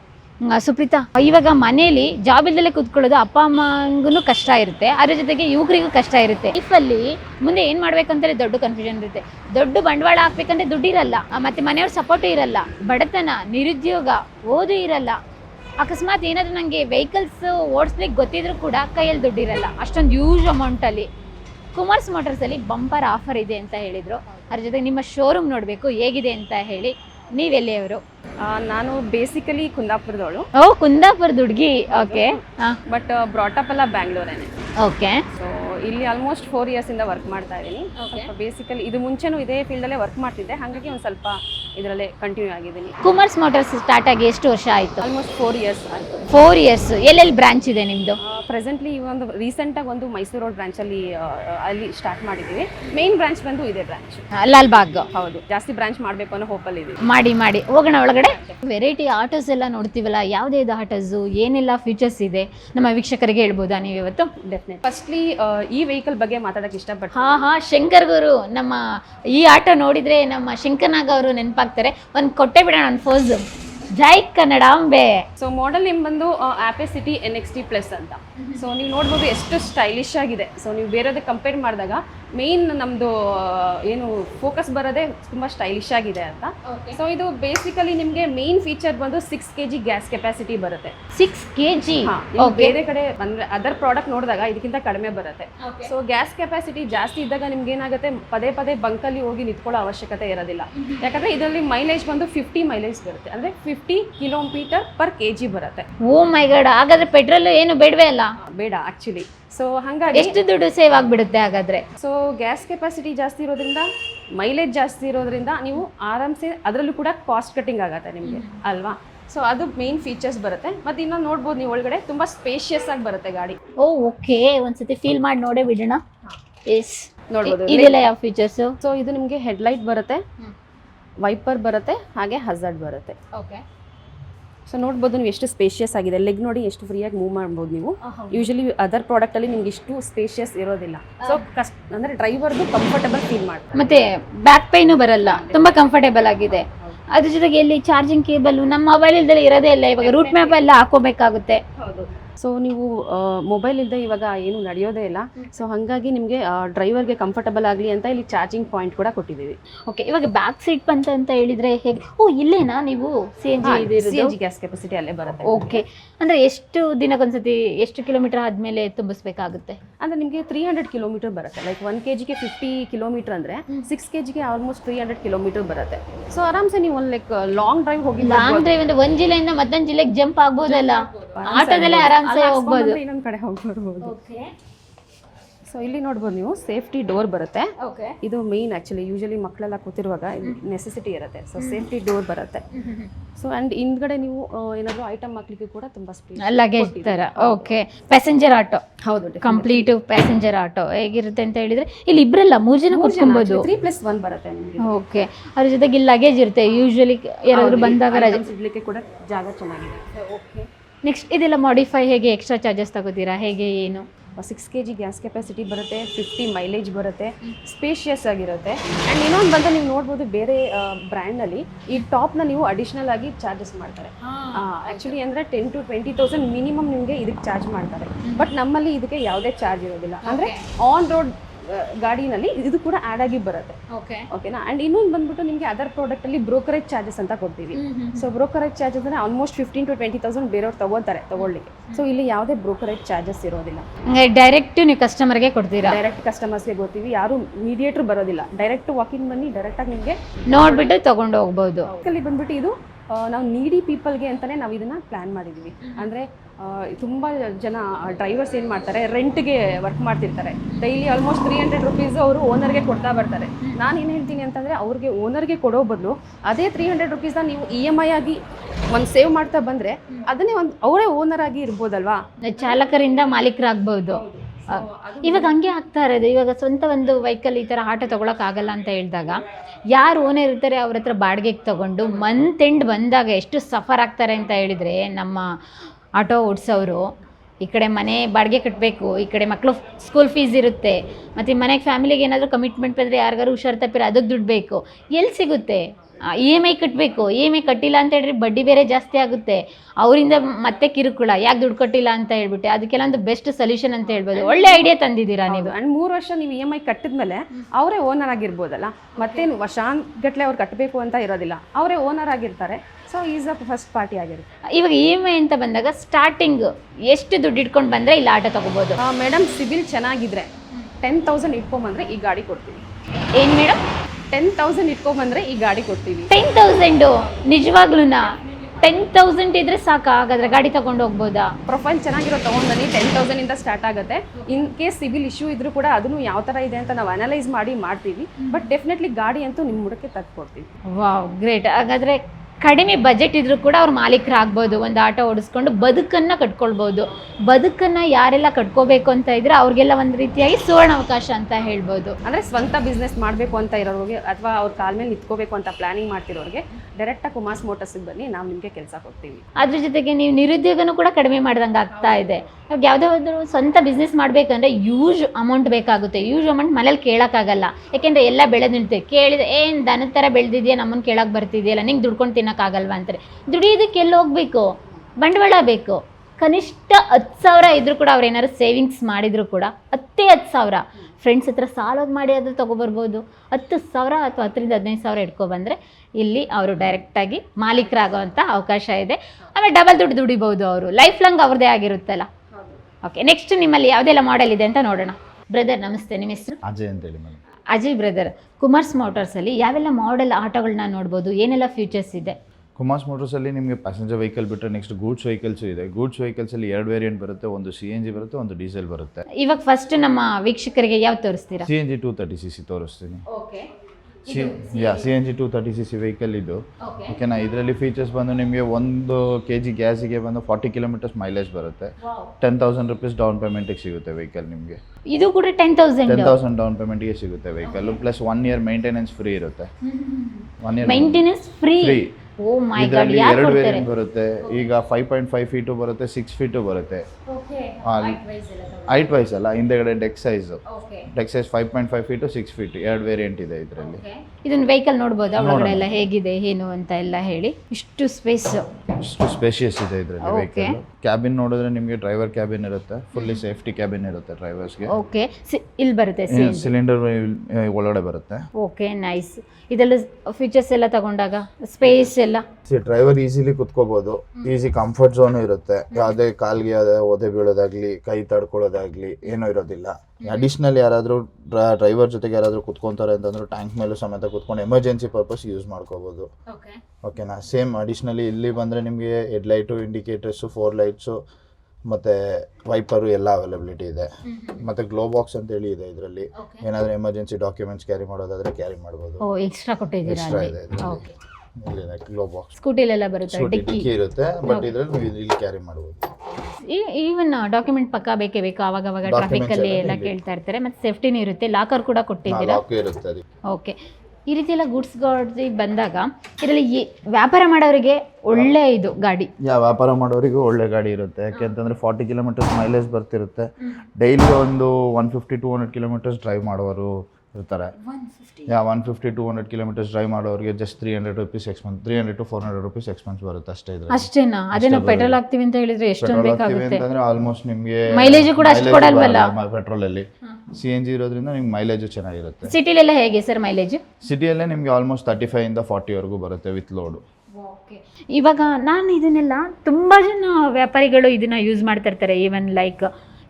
ಸುಪ್ರೀತಾ, ಇವಾಗ ಮನೇಲಿ ಜಾಬ್ ಇಲ್ದಲ್ಲೇ ಕೂತ್ಕೊಳ್ಳೋದು ಅಪ್ಪ ಅಮ್ಮಂಗೂ ಕಷ್ಟ ಇರುತ್ತೆ, ಅದ್ರ ಜೊತೆಗೆ ಯುವಕರಿಗೂ ಕಷ್ಟ ಇರುತ್ತೆ. ಲೈಫಲ್ಲಿ ಮುಂದೆ ಏನು ಮಾಡ್ಬೇಕಂತೇಳಿ ದೊಡ್ಡ ಕನ್ಫ್ಯೂಷನ್ ಇರುತ್ತೆ. ದೊಡ್ಡ ಬಂಡವಾಳ ಹಾಕ್ಬೇಕಂದ್ರೆ ದುಡ್ಡಿರಲ್ಲ ಮತ್ತೆ ಮನೆಯವ್ರ ಸಪೋರ್ಟು ಇರಲ್ಲ, ಬಡತನ, ನಿರುದ್ಯೋಗ, ಓದು ಇರಲ್ಲ. ಅಕಸ್ಮಾತ್ ಏನಾದರೂ ನನಗೆ ವೆಹಿಕಲ್ಸ್ ಓಡಿಸ್ಲಿಕ್ಕೆ ಗೊತ್ತಿದ್ರು ಕೂಡ ಕೈಯಲ್ಲಿ ದುಡ್ಡಿರಲ್ಲ, ಅಷ್ಟೊಂದು ಯೂಸ್ ಅಮೌಂಟಲ್ಲಿ ಕುಮಾರ್ಸ್ ಮೋಟರ್ಸಲ್ಲಿ ಬಂಪರ್ ಆಫರ್ ಇದೆ ಅಂತ ಹೇಳಿದರು. ಅದ್ರ ಜೊತೆಗೆ ನಿಮ್ಮ ಶೋರೂಮ್ ನೋಡಬೇಕು, ಹೇಗಿದೆ ಅಂತ ಹೇಳಿ. ನೀವೆಲ್ಲಿಯವರು? ನಾನು ಬೇಸಿಕಲಿ ಕುಂದಾಪುರದವಳು. ಓ ಕುಂದಾಪುರದ ಹುಡುಗಿ. ಓಕೆ ಬಟ್ ಬ್ರಾಟಪ್ ಎಲ್ಲ ಬ್ಯಾಂಗ್ಳೂರೇನೆ. ಓಕೆ ಸೊ ಇಲ್ಲಿ ಆಲ್ಮೋಸ್ಟ್ ಫೋರ್ ಇಯರ್ಸ್ ಇಂದ ವರ್ಕ್ ಮಾಡ್ತಾ ಇದ್ದೀನಿ. ಸ್ವಲ್ಪ ಬೇಸಿಕಲಿ ಇದು ಮುಂಚೆನೂ ಇದೇ ಫೀಲ್ಡ್ ಅಲ್ಲೇ ವರ್ಕ್ ಮಾಡ್ತಿದ್ದೆ. ಹಾಗಾಗಿ ಒಂದು ಸ್ವಲ್ಪ ಇದರಲ್ಲೇ ಕಂಟಿನ್ಯೂ ಆಗಿದ್ದೀನಿ. ಕುಮಾರ್ಸ್ ಮೋಟರ್ಸ್ ಸ್ಟಾರ್ಟ್ ಆಗಿ ಎಷ್ಟು ವರ್ಷ ಆಯಿತು? ಆಲ್ಮೋಸ್ಟ್ ಫೋರ್ ಇಯರ್ಸ್ ಆಯಿತು. ಫೋರ್ ಇಯರ್ಸ್ ಎಲ್ಲೆಲ್ಲಿ ಬ್ರಾಂಚ್ ಇದೆ ನಿಮ್ಮದು ಪ್ರೆಸೆಂಟ್ಲಿ ಈ ಒಂದು ರೀಸೆಂಟಾಗಿ ಒಂದು ಮೈಸೂರು ರೋಡ್ ಬ್ರಾಂಚಲ್ಲಿ ಅಲ್ಲಿ ಸ್ಟಾರ್ಟ್ ಮಾಡಿದ್ದೀವಿ ಮೇನ್ ಬ್ರಾಂಚ್ ಬಂದು ಇದೆ ಬ್ರಾಂಚ್ ಲಾಲ್ಬಾಗ್ ಹೌದು. ಜಾಸ್ತಿ ಬ್ರಾಂಚ್ ಮಾಡಬೇಕು ಅನ್ನೋ ಹೋಪಲ್ಲಿ ಇದೆ ಮಾಡಿ ಮಾಡಿ. ಹೋಗೋಣ ಒಳಗಡೆ. ವೆರೈಟಿ ಆಟೋಸ್ ಎಲ್ಲ ನೋಡ್ತೀವಲ್ಲ ಯಾವುದೇ ಆಟೋಸು ಏನೆಲ್ಲ ಫೀಚರ್ಸ್ ಇದೆ? ನಮ್ಮ ವೀಕ್ಷಕರಿಗೆ ಹೇಳ್ಬೋದಾ ನೀವು ಇವತ್ತು? ಡೆಫಿನೆಟ್ ಫಸ್ಟ್ಲಿ ಈ ವೆಹಿಕಲ್ ಬಗ್ಗೆ ಮಾತಾಡಕ್ಕೆ ಇಷ್ಟಪಟ್ಟು ಹಾ ಹಾ. ಶಂಕರ್ ಗುರು ನಮ್ಮ ಈ ಆಟೋ ನೋಡಿದ್ರೆ ನಮ್ಮ ಶಂಕರ್ನಾಗ್ ಅವರು ನೆನಪಾಗ್ತಾರೆ. ಒಂದು ಕೊಟ್ಟೆ ಬಿಡೋಣ ಒಂದು ಫೋಸ್ ಜೈ ಕನ್ನಡಾಂಬೆ ಸೊ ಮಾಡೆಲ್ ನೇಮ್ ಬಂದು Ape city N X T plus ಅಂತ. ಸೊ ನೀವು ನೋಡ್ಬೋದು ಎಷ್ಟು ಸ್ಟೈಲಿಶ್ ಆಗಿದೆ. ಸೊ ನೀವು ಬೇರೆದಕ್ಕೆ ಕಂಪೇರ್ ಮಾಡಿದಾಗ ಮೇನ್ ನಮ್ಮದು ಏನು ಫೋಕಸ್ ಬರೋದೇ ತುಂಬ ಸ್ಟೈಲಿಶ್ ಆಗಿದೆ ಅಂತ. ಸೊ ಇದು ಬೇಸಿಕಲಿ ನಿಮಗೆ ಮೇನ್ ಫೀಚರ್ ಬಂದು six K G gas capacity ಬರುತ್ತೆ. ಸಿಕ್ಸ್ ಕೆ ಜಿ ಬೇರೆ ಕಡೆ ಅಂದ್ರೆ ಅದರ್ ಪ್ರಾಡಕ್ಟ್ ನೋಡಿದಾಗ ಇದಕ್ಕಿಂತ ಕಡಿಮೆ ಬರುತ್ತೆ. ಸೊ ಗ್ಯಾಸ್ ಕೆಪಾಸಿಟಿ ಜಾಸ್ತಿ ಇದ್ದಾಗ ನಿಮ್ಗೆ ಏನಾಗುತ್ತೆ ಪದೇ ಪದೇ ಬಂಕಲ್ಲಿ ಹೋಗಿ ನಿಂತ್ಕೊಳ್ಳೋ ಅವಶ್ಯಕತೆ ಇರೋದಿಲ್ಲ. ಯಾಕಂದ್ರೆ ಇದರಲ್ಲಿ ಮೈಲೇಜ್ ಬಂದು ಫಿಫ್ಟಿ ಮೈಲೇಜ್ ಬರುತ್ತೆ. ಅಂದ್ರೆ fifty kilometre per K G ಬರುತ್ತೆ. ಓ ಮೈ ಗಾಡ್ ಹಾಗಾದ್ರೆ ಪೆಟ್ರೋಲ್ ಏನು ಬೇಡವೇ ಅಲ್ಲ? ಬೇಡ ಆಕ್ಚುಲಿ ಸೊ ಹಾಗಾಗಿ ಎಷ್ಟು ದುಡ್ಡು ಸೇವ್ ಆಗಿಬಿಡುತ್ತೆ ಹಾಗಾದ್ರೆ? ಸೊ ಗ್ಯಾಸ್ ಕೆಪಾಸಿಟಿ ಜಾಸ್ತಿ ಇರೋದ್ರಿಂದ ಮೈಲೇಜ್ ಜಾಸ್ತಿ ಇರೋದ್ರಿಂದ ನೀವು ಆರಾಮ್ಸೆ ಅದರಲ್ಲೂ ಕೂಡ ಕಾಸ್ಟ್ ಕಟ್ಟಿಂಗ್ ಆಗುತ್ತೆ ನಿಮಗೆ ಅಲ್ವಾ? ಸೊ ಅದು ಮೇನ್ ಫೀಚರ್ಸ್ ಬರುತ್ತೆ. ಮತ್ತೆ ಇನ್ನೊಂದು ನೋಡ್ಬೋದು ನೀವು ಒಳಗಡೆ ತುಂಬಾ ಸ್ಪೇಷಿಯಸ್ ಆಗಿ ಬರುತ್ತೆ ಗಾಡಿ. ಓ ಓಕೆ. ಒಂದ್ಸತಿ ಫೀಲ್ ಮಾಡಿ ನೋಡೇ ಬಿಡೋಣ. ಎಸ್ ನೋಡ್ಬೋದು. ಇದೆಲ್ಲ ಯಾವ ಫೀಚರ್ಸು ಸೊ ಇದು ನಿಮಗೆ ಹೆಡ್ಲೈಟ್ ಬರುತ್ತೆ ವೈಪರ್ ಬರುತ್ತೆ ಹಾಗೆ ಹಜಾರ್ಡ್ ಬರುತ್ತೆ. ಓಕೆ ಸೊ ನೋಡ್ಬೋದು ನೀವು ಎಷ್ಟು ಸ್ಪೇಷಿಯಸ್ ಆಗಿದೆ. ಲೆಗ್ ನೋಡಿ ಎಷ್ಟು ಫ್ರೀಯಾಗಿ ಮೂವ್ ಮಾಡ್ಬೋದು ನೀವು. ಯೂಶಲಿ ಅದರ್ ಪ್ರಾಡಕ್ಟಲ್ಲಿ ನಿಮ್ಗೆ ಇಷ್ಟು ಸ್ಪೇಷಿಯಸ್ ಇರೋದಿಲ್ಲ. ಸೊ ಕಷ್ಟ ಅಂದರೆ ಡ್ರೈವರ್ದು ಕಂಫರ್ಟಬಲ್ ಫೀಲ್ ಮಾಡ್ತಾರೆ. ಮತ್ತೆ ಬ್ಯಾಕ್ ಪೈನು ಬರಲ್ಲ. ತುಂಬಾ ಕಂಫರ್ಟೇಬಲ್ ಆಗಿದೆ. ಅದ್ರ ಜೊತೆಗೆ ಇಲ್ಲಿ ಚಾರ್ಜಿಂಗ್ ಕೇಬಲ್ ನಮ್ಮ ಮೊಬೈಲ್ ಇಲ್ದಲ್ಲಿ ಇರೋದೇ ಇಲ್ಲ. ಇವಾಗ ರೂಟ್ ಮ್ಯಾಪ್ ಎಲ್ಲ ಹಾಕೋಬೇಕಾಗುತ್ತೆ. ಸೊ ನೀವು ಮೊಬೈಲ್ ಇಲ್ಲದೆ ಇವಾಗ ಏನು ನಡೆಯೋದೇ ಇಲ್ಲ. ಸೊ ಹಾಗಾಗಿ ನಿಮಗೆ ಡ್ರೈವರ್ಗೆ ಕಂಫರ್ಟಬಲ್ ಆಗಲಿ ಅಂತ ಇಲ್ಲಿ ಚಾರ್ಜಿಂಗ್ ಪಾಯಿಂಟ್ ಕೂಡ ಕೊಟ್ಟಿದ್ದೀವಿ. ಓಕೆ ಇವಾಗ ಬ್ಯಾಕ್ ಸೀಟ್ ಬಂತ ಅಂತ ಹೇಳಿದ್ರೆ ಹೇಗೆ? ಓ ಇಲ್ಲೇನಾ ನೀವು? C N G C N G gas capacity ಅಲ್ಲೇ ಬರುತ್ತೆ. ಓಕೆ ಅಂದ್ರೆ ಎಷ್ಟು ದಿನಕ್ಕೊಂದ್ಸತಿ ಎಷ್ಟು ಕಿಲೋಮೀಟರ್ ಆದಮೇಲೆ ತುಂಬಿಸ್ಬೇಕಾಗುತ್ತೆ? ಅಂದರೆ ನಿಮಗೆ ತ್ರೀ ಹಂಡ್ರೆಡ್ ಕಿಲೋಮೀಟರ್ ಬರುತ್ತೆ. ಲೈಕ್ ಒನ್ ಕೆ ಜಿಗೆ ಫಿಫ್ಟಿ ಕಿಲೋಮೀಟರ್ ಅಂದರೆ ಸಿಕ್ಸ್ ಕೆ ಜಿಗೆ ಆಲ್ಮೋಸ್ಟ್ ತ್ರೀ ಹಂಡ್ರೆಡ್ ಕಿಲೋಮೀಟರ್ ಬರುತ್ತೆ. ಸೊ ಆರಾಮ್ಸೆ ನೀವು ಒಂದು ಲೈಕ್ ಲಾಂಗ್ ಡ್ರೈವ್ ಹೋಗಿ ಲಾಂಗ್ ಡ್ರೈವ್ ಅಂದ್ರೆ ಒಂದು ಜಿಲ್ಲೆಯಿಂದ ಮತ್ತೊಂದು ಜಿಲ್ಲೆಗೆ ಜಂಪ್ ಆಗ್ಬೋದಲ್ಲ? ಆಟೋದಲ್ಲೇ ಆರಾಮ್ಸೆ ಹೋಗ್ಬೋದು. ಇನ್ನೊಂದು ಕಡೆ ಹೋಗಿ ಬರ್ಬೋದು. ಸೊ ಇಲ್ಲಿ ನೋಡ್ಬೋದು ನೀವು ಸೇಫ್ಟಿ ಡೋರ್ ಬರುತ್ತೆ. ಓಕೆ ಇದು ಮೇನ್ ಆಕ್ಚುಲಿ ಯೂಶಲಿ ಮಕ್ಕಳೆಲ್ಲ ಕೂತಿರುವಾಗ ನೆಸೆಸಿಟಿ ಇರುತ್ತೆ. ಸೊ ಸೇಫ್ಟಿ ಡೋರ್ ಬರುತ್ತೆ. ಸೊ ಅಂಡ್ ಹಿಂದ್ಗಡೆ ನೀವು ಏನಾದರೂ ಐಟಮ್ ಹಾಕ್ಲಿಕ್ಕೆ ಕೂಡ ತುಂಬ ಸ್ಪೇಸ್ ಲಗೇಜ್ ತರ. ಓಕೆ ಪ್ಯಾಸೆಂಜರ್ ಆಟೋ ಹೌದು ಕಂಪ್ಲೀಟ್ ಪ್ಯಾಸೆಂಜರ್ ಆಟೋ ಹೇಗಿರುತ್ತೆ ಅಂತ ಹೇಳಿದ್ರೆ ಇಲ್ಲಿ ಇಬ್ರಲ್ಲ ಮೂರು ಜನ ಕೂತ್ಕೊಬಹುದು ತ್ರೀ ಪ್ಲಸ್ ಒನ್ ಬರುತ್ತೆ ಓಕೆ ಅದ್ರ ಜೊತೆಗೆ ಇಲ್ಲಿ ಲಗೇಜ್ ಇರುತ್ತೆ. ಯೂಶಲಿ ಯಾರಾದರೂ ಬಂದಾಗ ರಜೆ ಸಿಗ್ಲಿಕ್ಕೆ ಕೂಡ ಜಾಗ ಚೆನ್ನಾಗಿದೆ. ಓಕೆ ನೆಕ್ಸ್ಟ್ ಇದೆಲ್ಲ ಮಾಡಿಫೈ ಹೇಗೆ ಎಕ್ಸ್ಟ್ರಾ ಚಾರ್ಜಸ್ ತಗೋತೀರಾ? ಹೇಗೆ ಏನು? Six K G gas capacity ಬರುತ್ತೆ ಫಿಫ್ಟಿ ಮೈಲೇಜ್ ಬರುತ್ತೆ ಸ್ಪೇಷಿಯಸ್ ಆಗಿರುತ್ತೆ. ಆ್ಯಂಡ್ ಇನ್ನೊಂದು ಬಂದು ನೀವು ನೋಡ್ಬೋದು ಬೇರೆ ಬ್ರ್ಯಾಂಡಲ್ಲಿ ಈ ಟಾಪ್ನ ನೀವು ಅಡಿಷ್ನಲ್ ಆಗಿ ಚಾರ್ಜಸ್ ಮಾಡ್ತಾರೆ. ಆ್ಯಕ್ಚುಲಿ ಅಂದರೆ ten to twenty thousand minimum ನಿಮಗೆ ಇದಕ್ಕೆ ಚಾರ್ಜ್ ಮಾಡ್ತಾರೆ. ಬಟ್ ನಮ್ಮಲ್ಲಿ ಇದಕ್ಕೆ ಯಾವುದೇ ಚಾರ್ಜ್ ಇರೋದಿಲ್ಲ. ಅಂದರೆ ಆನ್ ರೋಡ್ ಗಾಡಿನಲ್ಲಿ ಇದು ಕೂಡ ಆಡ್ ಆಗಿ ಬರುತ್ತೆ. ಓಕೆ ಓಕೆನಾ ಅಂಡ್ ಇನ್ನೊಂದು ಬಂದ್ಬಿಟ್ಟು ನಿಮಗೆ ಅದರ್ ಪ್ರಾಡಕ್ಟಲ್ಲಿ ಬ್ರೋಕರೇಜ್ ಚಾರ್ಜಸ್ ಅಂತ ಕೊಡ್ತೀವಿ. ಸೊ ಬ್ರೋಕರೇಜ್ ಚಾರ್ಜಸ್ ಅಂದ್ರೆ almost fifteen to twenty thousand ಬೇರೆಯವ್ರು ತಗೋತಾರೆ ತಗೊಳ್ಳಿಕ್ಕೆ. ಸೊ ಇಲ್ಲಿ ಯಾವುದೇ ಬ್ರೋಕರೇಜ್ ಚಾರ್ಜಸ್ ಇರೋದಿಲ್ಲ. ಡೈರೆಕ್ಟ್ ನೀವು ಕಸ್ಟಮರ್ಗೆ ಕೊಡ್ತೀರಾ? ಡೈರೆಕ್ಟ್ ಕಸ್ಟಮರ್ಸ್ಗೆ ಗೊತ್ತೀವಿ ಯಾರು ಮೀಡಿಯೇಟರ್ ಬರೋದಿಲ್ಲ. ಡೈರೆಕ್ಟ್ ವಾಕಿಂಗ್ ಬನ್ನಿ ಡೈರೆಕ್ಟಾಗಿ ನಿಮಗೆ ನೋಡ್ಬಿಟ್ಟು ತಗೊಂಡು ಹೋಗ್ಬೋದು. ಅಲ್ಲಿ ಬಂದ್ಬಿಟ್ಟು ಇದು ನಾವು ನೀಡಿ ಪೀಪಲ್ಗೆ ಅಂತಾನೆ ನಾವು ಇದನ್ನ ಪ್ಲಾನ್ ಮಾಡಿದ್ದೀವಿ ಅಂದರೆ ತುಂಬ ಜನ ಡ್ರೈವರ್ಸ್ ಏನು ಮಾಡ್ತಾರೆ ರೆಂಟ್ಗೆ ವರ್ಕ್ ಮಾಡ್ತಿರ್ತಾರೆ. Daily almost three hundred rupees ಅವರು ಓನರ್ಗೆ ಕೊಡ್ತಾ ಬರ್ತಾರೆ. ನಾನು ಏನು ಹೇಳ್ತೀನಿ ಅಂತಂದರೆ ಅವ್ರಿಗೆ ಓನರ್ಗೆ ಕೊಡೋ ಬದಲು ಅದೇ ತ್ರೀ ಹಂಡ್ರೆಡ್ ರುಪೀಸ್ನ ನೀವು ಇ ಎಂ ಐ ಆಗಿ ಒಂದು ಸೇವ್ ಮಾಡ್ತಾ ಬಂದರೆ ಅದನ್ನೇ ಒಂದು ಅವರೇ ಓನರ್ ಆಗಿ ಇರ್ಬೋದಲ್ವಾ? ಚಾಲಕರಿಂದ ಮಾಲೀಕರಾಗ್ಬೋದು. ಇವಾಗ ಹಂಗೆ ಆಗ್ತಾ ಇರೋದು. ಇವಾಗ ಸ್ವಂತ ಒಂದು ವೆಹಿಕಲ್ ಈ ಥರ ಆಟೋ ತೊಗೊಳಕ್ಕಾಗಲ್ಲ ಅಂತ ಹೇಳಿದಾಗ ಯಾರು ಓನರ್ ಇರ್ತಾರೆ ಅವ್ರ ಹತ್ರ ಬಾಡಿಗೆಗೆ ತೊಗೊಂಡು ಮಂತ್ ಎಂಡ್ ಬಂದಾಗ ಎಷ್ಟು ಸಫರ್ ಆಗ್ತಾರೆ ಅಂತ ಹೇಳಿದರೆ ನಮ್ಮ ಆಟೋ ಓಡಿಸೋರು ಈ ಕಡೆ ಮನೆ ಬಾಡಿಗೆ ಕಟ್ಟಬೇಕು ಈ ಕಡೆ ಮಕ್ಕಳು ಸ್ಕೂಲ್ ಫೀಸ್ ಇರುತ್ತೆ ಮತ್ತು ಮನೆಗೆ ಫ್ಯಾಮಿಲಿಗೆ ಏನಾದರೂ ಕಮಿಟ್ಮೆಂಟ್ ಬಂದರೆ ಯಾರಿಗಾರು ಹುಷಾರು ತಪ್ಪಿರ ಅದಕ್ಕೆ ದುಡ್ಡು ಬೇಕು. ಎಲ್ಲಿ ಸಿಗುತ್ತೆ? ಇ ಎಂ ಐ ಕಟ್ಟಬೇಕು ಇ ಎಂ ಐ ಕಟ್ಟಿಲ್ಲ ಅಂತ ಹೇಳಿದ್ರೆ ಬಡ್ಡಿ ಬೇರೆ ಜಾಸ್ತಿ ಆಗುತ್ತೆ. ಅವರಿಂದ ಮತ್ತೆ ಕಿರುಕುಳ. ಯಾಕೆ ದುಡ್ಡು ಕಟ್ಟಿಲ್ಲ ಅಂತ ಹೇಳ್ಬಿಟ್ಟು. ಅದಕ್ಕೆಲ್ಲ ಒಂದು ಬೆಸ್ಟ್ ಸೊಲ್ಯೂಷನ್ ಅಂತ ಹೇಳ್ಬೋದು. ಒಳ್ಳೆ ಐಡಿಯಾ ತಂದಿದ್ದೀರಾ ನೀವು? ಆ್ಯಂಡ್ ಮೂರು ವರ್ಷ ನೀವು ಇ ಎಂ ಐ ಕಟ್ಟಿದ್ಮೇಲೆ ಅವರೇ ಓನರ್ ಆಗಿರ್ಬೋದಲ್ಲ? ಮತ್ತೇನು ವರ್ಷಾನ್ಗಟ್ಲೆ ಅವ್ರು ಕಟ್ಟಬೇಕು ಅಂತ ಇರೋದಿಲ್ಲ. ಅವರೇ ಓನರ್ ಆಗಿರ್ತಾರೆ. So is a first party ಆಗಿರುತ್ತೆ. ಇವಾಗ ಇ ಎಂ ಐ ಅಂತ ಬಂದಾಗ ಸ್ಟಾರ್ಟಿಂಗ್ ಎಷ್ಟು ದುಡ್ಡು ಇಟ್ಕೊಂಡು ಬಂದರೆ ಇಲ್ಲಿ ಆಟೋ ತಗೋಬೋದು? ಮೇಡಮ್ ಸಿಬಿಲ್ ಚೆನ್ನಾಗಿದ್ರೆ ಟೆನ್ ತೌಸಂಡ್ ಇಟ್ಕೊಂಬಂದ್ರೆ ಈ ಗಾಡಿ ಕೊಡ್ತೀವಿ. ಏನು ಮೇಡಮ್ ಟೆನ್ ತೌಸಂಡ್ ಇಟ್ಕೊಂಬಂದ್ರೆ ಈ ಗಾಡಿ ಕೊಡ್ತೀವಿ. ಟೆನ್ ತೌಸಂಡು ನಿಜವಾಗ್ಲೂನಾ? ಟೆನ್ ತೌಸಂಡ್ ಇದ್ರೆ ಸಾಕು? ಹಾಗಾದ್ರೆ ಗಾಡಿ ತಗೊಂಡು ಹೋಗ್ಬೋದಾ? ಪ್ರೊಫೈಲ್ ಚೆನ್ನಾಗಿರೋ ತೊಗೊಂಡ್ಬನ್ನಿ ಟೆನ್ ಇಂದ ಸ್ಟಾರ್ಟ್ ಆಗುತ್ತೆ. ಇನ್ ಕೇಸ್ ಸಿಬಿಲ್ ಇಶ್ಯೂ ಇದ್ರೂ ಕೂಡ ಅದನ್ನು ಯಾವ ತರ ಇದೆ ಅಂತ ನಾವು ಅನಲೈಸ್ ಮಾಡಿ ಮಾಡ್ತೀವಿ. ಬಟ್ ಡೆಫಿನೆಟ್ಲಿ ಗಾಡಿ ಅಂತೂ ನಿಮ್ಮ ಮುಡಕ್ಕೆ ತಗ್ಕೊಡ್ತೀವಿ ವಾವ್ ಗ್ರೇಟ್ ಹಾಗಾದ್ರೆ ಕಡಿಮೆ ಬಜೆಟ್ ಇದ್ರೂ ಕೂಡ ಅವ್ರು ಮಾಲೀಕರಾಗ್ಬೋದು. ಒಂದು ಆಟೋ ಓಡಿಸ್ಕೊಂಡು ಬದುಕನ್ನು ಕಟ್ಕೊಳ್ಬೋದು. ಬದುಕನ್ನು ಯಾರೆಲ್ಲ ಕಟ್ಕೋಬೇಕು ಅಂತ ಇದ್ರೆ ಅವ್ರಿಗೆಲ್ಲ ಒಂದು ರೀತಿಯಾಗಿ ಸುವರ್ಣ ಅವಕಾಶ ಅಂತ ಹೇಳ್ಬೋದು. ಅಂದರೆ ಸ್ವಂತ ಬಿಸ್ನೆಸ್ ಮಾಡಬೇಕು ಅಂತ ಇರೋರಿಗೆ ಅಥವಾ ಅವ್ರ ಕಾಲ ಮೇಲೆ ನಿಂತ್ಕೋಬೇಕು ಅಂತ ಪ್ಲಾನಿಂಗ್ ಮಾಡ್ತಿರೋರಿಗೆ ಡೈರೆಕ್ಟಾಗಿ ಕುಮಾರ್ಸ್ ಮೋಟರ್ಸಿಗೆ ಬನ್ನಿ ನಾವು ನಿಮಗೆ ಕೆಲಸ ಕೊಡ್ತೀವಿ ಅದ್ರ ಜೊತೆಗೆ ನೀವು ನಿರುದ್ಯೋಗನೂ ಕೂಡ ಕಡಿಮೆ ಮಾಡ್ದಂಗೆ ಆಗ್ತಾ ಇದೆ. ಅವ್ರಿಗೆ ಯಾವುದಾದ್ರು ಸ್ವಂತ ಬಿಸ್ನೆಸ್ ಮಾಡಬೇಕಂದ್ರೆ ಯೂಜ್ ಅಮೌಂಟ್ ಬೇಕಾಗುತ್ತೆ. ಯೂಜ್ ಅಮೌಂಟ್ ಮನೇಲಿ ಕೇಳೋಕ್ಕಾಗಲ್ಲ. ಯಾಕೆಂದರೆ ಎಲ್ಲ ಬೆಳೆದು ನಿಂತೆ. ಕೇಳಿದ ಏನು ದನದ ಥರ ಬೆಳೆದಿದೆಯಾ? ನಮ್ಮನ್ನು ಕೇಳಕ್ಕೆ ಬರ್ತಿದೆಯಲ್ಲ ನಿಂಗೆ ದುಡ್ಕೊಂಡು ತಿನ್ನಕ್ಕೆ ತಿನ್ನೋಕ್ಕಾಗಲ್ವಾ ಅಂತಾರೆ. ದುಡಿಯೋದಕ್ಕೆ ಎಲ್ಲಿ ಹೋಗ್ಬೇಕು? ಬಂಡವಾಳ ಬೇಕು. ಕನಿಷ್ಠ ಹತ್ತು ಸಾವಿರ ಇದ್ರೂ ಕೂಡ ಅವ್ರು ಏನಾದ್ರು ಸೇವಿಂಗ್ಸ್ ಮಾಡಿದ್ರು ಕೂಡ ಹತ್ತೇ ಹತ್ತು ಸಾವಿರ. ಫ್ರೆಂಡ್ಸ್ ಹತ್ರ ಸಾಲದ ಮಾಡಿ ಆದರೂ ತೊಗೊಬರ್ಬೋದು. ಹತ್ತು ಸಾವಿರ ಅಥವಾ ಹತ್ತರಿಂದ ಹದಿನೈದು ಸಾವಿರ ಇಟ್ಕೊಬಂದರೆ ಇಲ್ಲಿ ಅವರು ಡೈರೆಕ್ಟಾಗಿ ಮಾಲೀಕರಾಗೋವಂಥ ಅವಕಾಶ ಇದೆ. ಆಮೇಲೆ ಡಬಲ್ ದುಡ್ಡು ದುಡಿಬೋದು ಅವರು. ಲೈಫ್ ಲಾಂಗ್ ಅವ್ರದ್ದೇ ಆಗಿರುತ್ತಲ್ಲ. ಓಕೆ ನೆಕ್ಸ್ಟ್ ನಿಮ್ಮಲ್ಲಿ ಯಾವುದೆಲ್ಲ ಮಾಡೆಲ್ ಇದೆ ಅಂತ ನೋಡೋಣ. ಬ್ರದರ್ ನಮಸ್ತೆ. ನಿಮ್ಮ ಹೆಸರು? ಅಜಯ್ ಅಂತೇಳಿ ಅಜಯ್ ಬ್ರದರ್ ಕುಮಾರ್ಸ್ ಮೋಟಾರ್ಸಲ್ಲಿ ಯಾವೆಲ್ಲ ಮಾಡೆಲ್ ಆಟೋಗಳನ್ನ ನೋಡ್ಬೋದು? ಏನೆಲ್ಲ ಫೀಚರ್ಸ್ ಇದೆ? ಕುಮಾರ್ಸ್ ಮೋಟರ್ಸಲ್ಲಿ ನಿಮಗೆ ಪ್ಯಾಸೆಂಜರ್ ವೆಹಿಕಲ್ ಬಿಟ್ಟರೆ ನೆಕ್ಸ್ಟ್ ಗೂಡ್ಸ್ ವೆಹಿಕಲ್ಸ್ ಇದೆ. ಗೂಡ್ಸ್ ವೆಹಿಕಲ್ಸಲ್ಲಿ ಎರಡು ವೇರಿಯಂಟ್ ಬರುತ್ತೆ. ಒಂದು ಸಿ ಎನ್ ಜಿ ಬರುತ್ತೆ ಒಂದು ಡೀಸೆಲ್ ಬರುತ್ತೆ. ಇವಾಗ ಫಸ್ಟ್ ನಮ್ಮ ವೀಕ್ಷಕರಿಗೆ ಯಾವ ತೋರಿಸ್ತೀರಾ? C N G two thirty C C ತೋರಿಸ್ತೀನಿ. Okay C yeah C N G two thirty C C vehicle ಇದು. ಓಕೆನಾ? ಇದರಲ್ಲಿ ಫೀಚರ್ಸ್ ಬಂದು ನಿಮಗೆ ಒಂದು ಕೆ ಜಿ ಗ್ಯಾಸಿಗೆ ಬಂದು ಫಾರ್ಟಿ ಕಿಲೋಮೀಟರ್ಸ್ ಮೈಲೇಜ್ ಬರುತ್ತೆ. ಟೆನ್ ತೌಸಂಡ್ ರುಪೀಸ್ ಡೌನ್ ಪೇಮೆಂಟಿಗೆ ಸಿಗುತ್ತೆ ವೆಹಿಕಲ್ ನಿಮಗೆ. ಇದು ಕೂಡ ten thousand ten thousand down ಪೇಮೆಂಟಿಗೆ ಸಿಗುತ್ತೆ vehicle plus one year maintenance free ಇರುತ್ತೆ. One year maintenance free. Oh my God ಇದರಲ್ಲಿ ಯಾರು ಎರಡು ಕೊಡ್ತಾರೆ? ವೇರಿಯಂಟ್ ಬರುತ್ತೆ. ಈಗ ಫೈವ್ ಪಾಯಿಂಟ್ ಫೈವ್ ಫೀಟು ಬರುತ್ತೆ ಸಿಕ್ಸ್ ಫೀಟು ಬರುತ್ತೆ. ಹೈಟ್ ವೈಸ್ ಅಲ್ಲ ಹಿಂದೆಗಡೆ deck size deck size five point five feet six feet ಎರಡು ವೇರಿಯಂಟ್ ಇದೆ ಇದರಲ್ಲಿ. ಇದನ್ನ ವೆಹಿಕಲ್ ನೋಡ್ಬೋದಾ ಒಳಗಡೆ ಎಲ್ಲ ಹೇಗಿದೆ ಏನು ಅಂತ ಎಲ್ಲ ಹೇಳಿ. ಇಷ್ಟು ಸ್ಪೇಸ್ ಇಷ್ಟು ಸ್ಪೇಷಿಯಸ್ ಇದೆ ಇದರಲ್ಲಿ Okay. ವೆಹಿಕಲ್ ಕ್ಯಾಬಿನ್ ನೋಡಿದ್ರೆ ನಿಮಗೆ ಡ್ರೈವರ್ ಕ್ಯಾಬಿನ್ ಇರುತ್ತೆ. ಫುಲ್ಲಿ ಸೇಫ್ಟಿ ಕ್ಯಾಬಿನ್ ಇರುತ್ತೆ ಡ್ರೈವರ್ಸ್ಗೆ ಓಕೆ. ಇಲ್ಲಿ ಬರುತ್ತೆ ಸಿ ಸಿಲಿಂಡರ್ ಒಳಗಡೆ ಬರುತ್ತೆ. ಓಕೆ ನೈಸ್ ಇದೆಲ್ಲ ಫೀಚರ್ಸ್ ಎಲ್ಲ ತಗೊಂಡಾಗ? ಸ್ಪೇಸ್ ಎಲ್ಲ ಡ್ರೈವರ್ ಈಸಿಲಿ ಕುತ್ಕೋಬಹುದು ಈಸಿ ಕಂಫರ್ಟ್ ಝೋನ್ ಇರುತ್ತೆ. ಯಾವುದೇ ಕಾಲ್ಗೆ ಯಾವುದೇ ಒದೆ ಬೀಳೋದಾಗ್ಲಿ ಕೈ ತಡ್ಕೊಳ್ಳೋದಾಗ್ಲಿ ಏನೂ ಇರೋದಿಲ್ಲ. ಅಡಿಷ್ನಲ್ ಯಾರಾದರೂ ಡ್ರೈವರ್ ಜೊತೆಗೆ ಯಾರಾದರೂ ಕುತ್ಕೊಂತಾರೆ ಅಂತಂದ್ರೆ ಟ್ಯಾಂಕ್ ಮೇಲೂ ಸಮೇತ ಕುತ್ಕೊಂಡು ಎಮರ್ಜೆನ್ಸಿ ಪರ್ಪಸ್ ಯೂಸ್ ಮಾಡ್ಕೋಬಹುದು ಓಕೆ ಓಕೆನಾ ಸೇಮ್ ಅಡಿಷನಲಿ ಇಲ್ಲಿ ಬಂದರೆ ನಿಮಗೆ ಹೆಡ್ಲೈಟು ಇಂಡಿಕೇಟರ್ಸು ಫೋರ್ ಲೈಟ್ಸು ಮತ್ತೆ ವೈಪರು ಎಲ್ಲ ಅವೈಲಬಿಲಿಟಿ ಇದೆ. ಮತ್ತೆ ಗ್ಲೋ ಬಾಕ್ಸ್ ಅಂತ ಹೇಳಿ ಇದೆ ಇದರಲ್ಲಿ. ಏನಾದರೂ ಎಮರ್ಜೆನ್ಸಿ ಡಾಕ್ಯುಮೆಂಟ್ಸ್ ಕ್ಯಾರಿ ಮಾಡೋದಾದ್ರೆ ಕ್ಯಾರಿ ಮಾಡ್ಬೋದು. ಎಕ್ಸ್ಟ್ರಾ ಇದೆ ಓಕೆ ಇಲ್ಲಿದೆ ಗ್ಲೋ ಬಾಕ್ಸ್ ಸ್ಕೂಟಿಲೆಲ್ಲ ಬರುತ್ತೆ ಡಿಕ್ಕಿ. ಡಿಕ್ಕಿ ಇರುತ್ತೆ ಬಟ್ ಇದರಲ್ಲಿ ನೀವು ಇಲ್ಲಿ ಕ್ಯಾರಿ ಮಾಡಬಹುದು ಈವನ್ ಡಾಕ್ಯುಮೆಂಟ್ ಪಕ್ಕ ಬೇಕೇ ಬೇಕು ಅವಾಗ ಅವಾಗ ಟ್ರಾಫಿಕ್ ಅಲ್ಲಿ ಎಲ್ಲ ಕೇಳ್ತಾ ಇರ್ತಾರೆ ಮತ್ತೆ ಸೇಫ್ಟಿನೂ ಇರುತ್ತೆ. ಲಾಕರ್ ಕೂಡ ಕೊಟ್ಟಿದ್ದೀರಾ? ಲಾಕ್ ಇರುತ್ತೆ ಅದಕ್ಕೆ ಓಕೆ ಈ ರೀತಿ ಎಲ್ಲ ಗುಡ್ಸ್ ಗಾಡಿ ಬಂದಾಗ ಇದರಲ್ಲಿ ಈ- ವ್ಯಾಪಾರ ಮಾಡೋರಿಗೆ ಒಳ್ಳೆ ಇದು ಗಾಡಿ. ಯಾ ವ್ಯಾಪಾರ ಮಾಡೋರಿಗೂ ಒಳ್ಳೆ ಗಾಡಿ ಇರುತ್ತೆ. ಯಾಕೆಂತಂದ್ರೆ ಫಾರ್ಟಿ ಕಿಲೋಮೀಟರ್ಸ್ ಮೈಲೇಜ್ ಬರ್ತಿರುತ್ತೆ. ಡೈಲಿ ಒಂದು one fifty to hundred kilometres drive ಮಾಡೋರು ಇರ್ತಾರೆ. Yeah one fifty to hundred kilometres drive ಮಾಡೋರಿಗೆ just three hundred rupees expense three hundred to four hundred rupees expense ಬರುತ್ತೆ ಅಷ್ಟೇ ಇದ್ರೆ ಅಷ್ಟೇನಾ? ಅದೇ ನಾವು ಪೆಟ್ರೋಲ್ ಹಾಕ್ತೀವಿ ಅಂತ ಹೇಳಿದ್ರೆ ಎಷ್ಟು ಪೆಟ್ರೋಲ್ ಹಾಕ್ತೀವಿ ಬೇಕಾಗುತ್ತೆ? ಅಂತಂದ್ರೆ ಆಲ್ಮೋಸ್ಟ್ ನಿಮಗೆ ಮೈಲೇಜ್ ಕೂಡ ಅಷ್ಟು ಕೊಡಲ್ವಲ್ಲ? ಪೆಟ್ರೋಲ್ ಅಲ್ಲಿ ಸಿ ಎನ್ ಜಿ ಇರೋದ್ರಿಂದ ನಿಮ್ಗೆ ಮೈಲೇಜ್ ಚೆನ್ನಾಗಿರುತ್ತೆ. ಸಿಟಿಲೆಲ್ಲ ಹೇಗೆ ಸರ್ ಮೈಲೇಜ್ ಸಿಟಿಯಲ್ಲೇ ನಿಮಗೆ ಆಲ್ಮೋಸ್ಟ್ ತರ್ಟಿ ಫೈವ್ ಇಂದ ಫಾರ್ಟಿವರೆಗೂ ಬರುತ್ತೆ ವಿತ್ ಲೋಡ್ ಇವಾಗ ನಾನು ಇದನ್ನೆಲ್ಲ ತುಂಬಾ ಜನ ವ್ಯಾಪಾರಿಗಳು ಇದನ್ನ ಯೂಸ್ ಮಾಡ್ತಾ ಇರ್ತಾರೆ ಈವನ್ ಲೈಕ್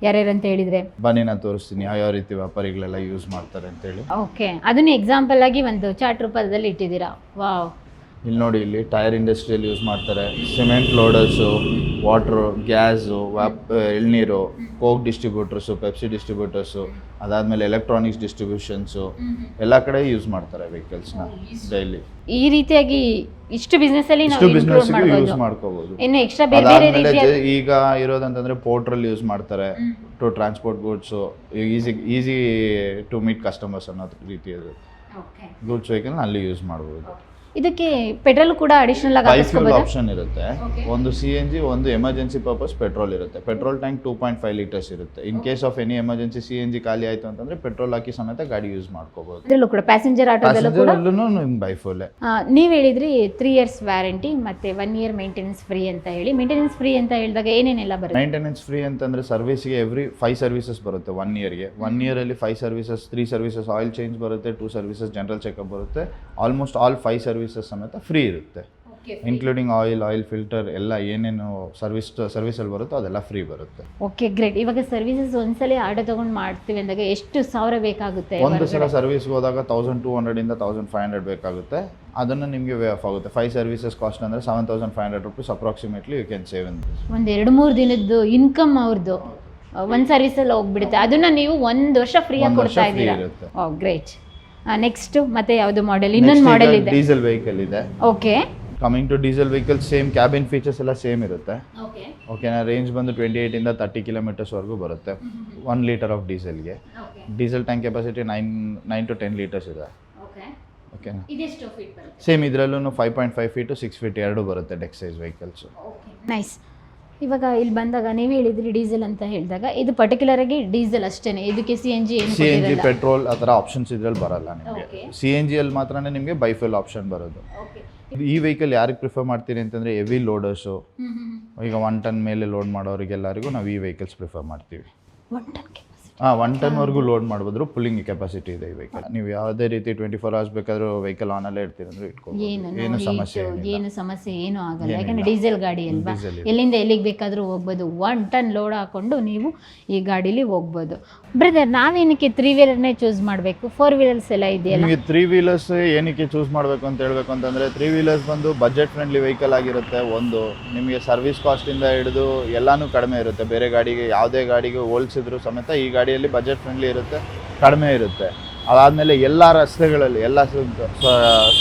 ಯಾರ್ಯಾರು ಅಂತ ಹೇಳಿದ್ರೆ? ಬನ್ನಿ ನಾನು ತೋರಿಸ್ತೀನಿ ಯಾವ ಯಾವ ರೀತಿ ವ್ಯಾಪಾರಿಗಳೆಲ್ಲ ಯೂಸ್ ಮಾಡ್ತಾರೆ ಅಂತೇಳಿ. ಓಕೆ ಅದನ್ನ ಎಕ್ಸಾಂಪಲ್ ಆಗಿ ಒಂದು ಚಾಟ್ ರೂಪದಲ್ಲಿ ಇಟ್ಟಿದ್ದೀರಾ? ವಾವ್ ಇಲ್ಲಿ ನೋಡಿ ಇಲ್ಲಿ ಟೈರ್ ಇಂಡಸ್ಟ್ರಿಯಲ್ಲಿ ಯೂಸ್ ಮಾಡ್ತಾರೆ. ಸಿಮೆಂಟ್ ಲೋಡರ್ಸು ವಾಟ್ರು ಗ್ಯಾಸು ವ್ಯಾಪ್ ಎಳ್ನೀರು ಕೋಕ್ ಡಿಸ್ಟ್ರಿಬ್ಯೂಟರ್ಸು ಪೆಪ್ಸಿ ಡಿಸ್ಟ್ರಿಬ್ಯೂಟರ್ಸು ಅದಾದಮೇಲೆ ಎಲೆಕ್ಟ್ರಾನಿಕ್ಸ್ ಡಿಸ್ಟ್ರಿಬ್ಯೂಷನ್ಸು ಎಲ್ಲ ಕಡೆ ಯೂಸ್ ಮಾಡ್ತಾರೆ ವೆಹಿಕಲ್ಸ್ನ ಡೈಲಿ ಈ ರೀತಿಯಾಗಿ ಇಷ್ಟು ಬಿಸ್ನೆಸ್ ಅಲ್ಲಿ ಇಷ್ಟು ಬಿಸ್ನೆಸ್ಗೆ ಯೂಸ್ ಮಾಡ್ಕೋಬಹುದು ಇನ್ನು ಎಕ್ಸ್ಟ್ರಾ ಬೇರೆ ಬೇರೆ ರೀತಿಯ ಈಗ ಇರೋದಂತಂದ್ರೆ ಪೋರ್ಟ್ರಲ್ಲಿ ಯೂಸ್ ಮಾಡ್ತಾರೆ. To transport goods easy easy to meet customers ಅನ್ನೋ ರೀತಿ ಅದು ಗೂಡ್ಸ್ ವೆಹಿಕಲ್ ಅಲ್ಲಿ ಯೂಸ್ ಮಾಡ್ಬೋದು. ಇದಕ್ಕೆ ಪೆಟ್ರೋಲ್ ಕೂಡ ಅಡಿಷನಲ್ ಆಗಿ ಆಪ್ಷನ್ ಇರುತ್ತೆ. ಒಂದು ಸಿ ಎನ್ ಜಿ ಒಂದು ಎಮರ್ಜೆನ್ಸಿ ಪರ್ಪಸ್ ಪೆಟ್ರೋಲ್ ಇರುತ್ತೆ. Petrol tank two point five litres ಇರುತ್ತೆ. In case of any emergency C N G ಖಾಲಿ ಆಯಿತು ಅಂತಂದ್ರೆ ಪೆಟ್ರೋಲ್ ಹಾಕಿ ಸಮೇತ ಗಾಡಿ ಯೂಸ್ ಮಾಡ್ಕೋಬಹುದು ಅದರಲ್ಲೂ ಕೂಡ ಪ್ಯಾಸೆಂಜರ್ ಆಟೋದಲ್ಲೂ ನಿಮ್ಗೆ ನೀವ್ ನೀವು ಹೇಳಿದ್ರಿ ತ್ರೀ ಇಯರ್ಸ್ ವ್ಯಾರಂಟಿ ಮತ್ತೆ ಒನ್ ಇಯರ್ ಮೇಂಟೆನೆನ್ಸ್ ಫ್ರೀ ಅಂತ ಹೇಳಿ. ಮೇಂಟೆನೆನ್ಸ್ ಫ್ರೀ ಅಂತ ಹೇಳಿದಾಗ ಏನೇನೆಲ್ಲ ಬರುತ್ತೆ? ಮೈಂಟೆನೆನ್ಸ್ ಫ್ರೀ ಅಂತಂದ್ರೆ ಸರ್ವಿಸ್ಗೆ ಎವ್ರಿ ಫೈವ್ ಸರ್ವಿಸಸ್ ಬರುತ್ತೆ ಒನ್ ಇಯರ್ಗೆ ಒನ್ ಇಯರ್ ಅಲ್ಲಿ five services three services oil change ಬರುತ್ತೆ ಟೂ ಸರ್ವಿಸಸ್ ಜನರಲ್ ಚೆಕಪ್ ಬರುತ್ತೆ. ಆಲ್ಮೋಸ್ಟ್ ಆಲ್ ಫೈವ್ ಸರ್ವಿಸಸ್ ಸಮೇತ ಫ್ರೀ ಇರುತ್ತೆ. ಇನ್ಕ್ಲೂಡಿಂಗ್ ಆಯಿಲ್ ಆಯಿಲ್ ಫಿಲ್ಟರ್ ಎಲ್ಲ ಏನೇನು ಸರ್ವಿಸ್ ಸರ್ವಿಸಲ್ಲಿ ಬರುತ್ತೋ ಅದೆಲ್ಲ ಫ್ರೀ ಬರುತ್ತೆ. ಓಕೆ ಗ್ರೇಟ್ ಇವಾಗ ಸರ್ವಿಸಸ್ ಒಂದ್ಸಲ ಆರ್ಡರ್ ತಗೊಂಡು ಮಾಡ್ತೀವಿ ಅಂದಾಗ ಎಷ್ಟು ಸಾವಿರ ಬೇಕಾಗುತ್ತೆ ಒಂದು ಸಲ ಸರ್ವಿಸ್ ಹೋದಾಗ ತೌಸಂಡ್ ಟೂ ಹಂಡ್ರೆಡಿಂದ ತೌಸಂಡ್ ಫೈವ್ ಹಂಡ್ರೆಡ್ ಬೇಕಾಗುತ್ತೆ. ಅದನ್ನು ನಿಮಗೆ ವೇ ಆಫ್ ಆಗುತ್ತೆ. ಫೈವ್ ಸರ್ವಿಸಸ್ ಕಾಸ್ಟ್ ಅಂದರೆ seven thousand five hundred rupees approximately you can save in ಒಂದು ಎರಡು ಮೂರು ದಿನದ್ದು ಇನ್ಕಮ್ ಅವ್ರದ್ದು ಒಂದು ಸರ್ವಿಸಲ್ಲಿ ಹೋಗ್ಬಿಡುತ್ತೆ. ಅದನ್ನ ನೀವು ಒಂದು ವರ್ಷ ಫ್ರೀಯಾಗಿ ಕೊಡ್ತಾ ಫ್ರೀ ಇದ್ದೀರಾ? ಗ್ರೇಟ್ ನೆಕ್ಸ್ಟ್ ಮತ್ತೆ ಯಾವುದು ಮಾಡೆಲ್ ಇನ್ನೊಂದು ಮಾಡೆಲ್ ಇದೆ. ಡೀಸೆಲ್ ವೆಹಿಕಲ್ ಇದೆ. Okay coming to diesel vehicle same cabin features ಎಲ್ಲ ಸೇಮ್ ಇರುತ್ತೆ. ಓಕೆ ಓಕೆನಾ ರೇಂಜ್ ಬಂದು ಟ್ವೆಂಟಿ ಏಯ್ಟಿಂದ ತರ್ಟಿ ಕಿಲೋಮೀಟರ್ಸ್ವರೆಗೂ ಬರುತ್ತೆ. One litre of ಡೀಸೆಲ್ಗೆ diesel tank capacity nine nine to ten litres ಇದೆ. ಓಕೆ ಓಕೆನಾ ಸೇಮ್ ಇದರಲ್ಲೂ five point five feet six feet ಎರಡು ಬರುತ್ತೆ ಡೆಕ್ ಸೈಜ್ ವೆಹಿಕಲ್ಸು ನೈಸ್ ಇವಾಗ ಇಲ್ಲಿ ಬಂದಾಗ ನೀವು ಹೇಳಿದ್ರಿ ಡೀಸೆಲ್ ಅಂತ ಹೇಳಿದಾಗ ಇದು ಪರ್ಟಿಕ್ಯುಲರ್ ಆಗಿ ಡೀಸೆಲ್ ಅಷ್ಟೇನೆ. ಇದಕ್ಕೆ C N G C N G petrol ಆ ಥರ ಆಪ್ಷನ್ಸ್ ಇದ್ರಲ್ಲಿ ಬರಲ್ಲ ನಿಮಗೆ. ಸಿ ಎನ್ ಜಿಯಲ್ಲಿ ಮಾತ್ರನೇ ನಿಮಗೆ ಬೈಫೆಲ್ ಆಪ್ಷನ್ ಬರೋದು. ಈ ವೆಹಿಕಲ್ ಯಾರಿಗೆ ಪ್ರಿಫರ್ ಮಾಡ್ತೀನಿ ಅಂತಂದರೆ ಹೆವಿ ಲೋಡರ್ಸು ಈಗ ಒನ್ ಟನ್ ಮೇಲೆ ಲೋಡ್ ಮಾಡೋರಿಗೆಲ್ಲರಿಗೂ ನಾವು ಈ ವೆಹಿಕಲ್ಸ್ ಪ್ರಿಫರ್ ಮಾಡ್ತೀವಿ. ಒನ್ ಟನ್ ಕೆಪಾಸಿಟಿ ಹಾಂ ಒನ್ ವರೆಗೂ ಲೋಡ್ ಮಾಡ್ಬೋದು ಪುಲ್ಲಿಂಗ್ ಕೆಪಾಸಿಟಿ ಇದೆ ಈ ವೆಹಿಕಲ್ ನೀವು ಯಾವುದೇ ರೀತಿ ಟ್ವೆಂಟಿ ಫೋರ್ ಅವರ್ಸ್ ಬೇಕಾದ್ರೂ ವೆಹಿಕಲ್ ಆನಲ್ಲೇ ಅಲ್ಲೇ ಅಂದ್ರೆ ಇಟ್ಕೋಬೋದು. ಏನು ಏನು ಸಮಸ್ಯೆ ಏನು ಸಮಸ್ಯೆ ಏನು ಆಗಲ್ಲ. ಯಾಕಂದ್ರೆ ಡೀಸೆಲ್ ಗಾಡಿ ಅಲ್ವಾ? ಎಲ್ಲಿಂದ ಎಲ್ಲಿಗೆ ಬೇಕಾದರೂ ಹೋಗ್ಬೋದು. ಒನ್ ಟನ್ ಲೋಡ್ ಹಾಕೊಂಡು ನೀವು ಈ ಗಾಡೀಲಿ ಹೋಗ್ಬೋದು. ಬ್ರದರ್ ನಾವೇನಕ್ಕೆ ತ್ರೀ ವೀಲರ್ನೇ ಚೂಸ್ ಮಾಡಬೇಕು? ಫೋರ್ ವೀಲರ್ಸ್ ಎಲ್ಲ ಇದೆಯಲ್ಲ? ನಿಮಗೆ ತ್ರೀ ವೀಲರ್ಸ್ ಏನಕ್ಕೆ ಚೂಸ್ ಮಾಡಬೇಕು ಅಂತ ಹೇಳಬೇಕು ಅಂತಂದರೆ ತ್ರೀ ವೀಲರ್ಸ್ ಬಂದು ಬಜೆಟ್ ಫ್ರೆಂಡ್ಲಿ ವೆಹಿಕಲ್ ಆಗಿರುತ್ತೆ ಒಂದು. ನಿಮಗೆ ಸರ್ವಿಸ್ ಕಾಸ್ಟಿಂದ ಹಿಡಿದು ಎಲ್ಲಾನು ಕಡಿಮೆ ಇರುತ್ತೆ. ಬೇರೆ ಗಾಡಿಗೆ ಯಾವುದೇ ಗಾಡಿಗೆ ಹೋಲಿಸಿದ್ರು ಸಮೇತ ಈ ಗಾಡಿಯಲ್ಲಿ ಬಜೆಟ್ ಫ್ರೆಂಡ್ಲಿ ಇರುತ್ತೆ ಕಡಿಮೆ ಇರುತ್ತೆ. ಅದಾದಮೇಲೆ ಎಲ್ಲ ರಸ್ತೆಗಳಲ್ಲಿ ಎಲ್ಲ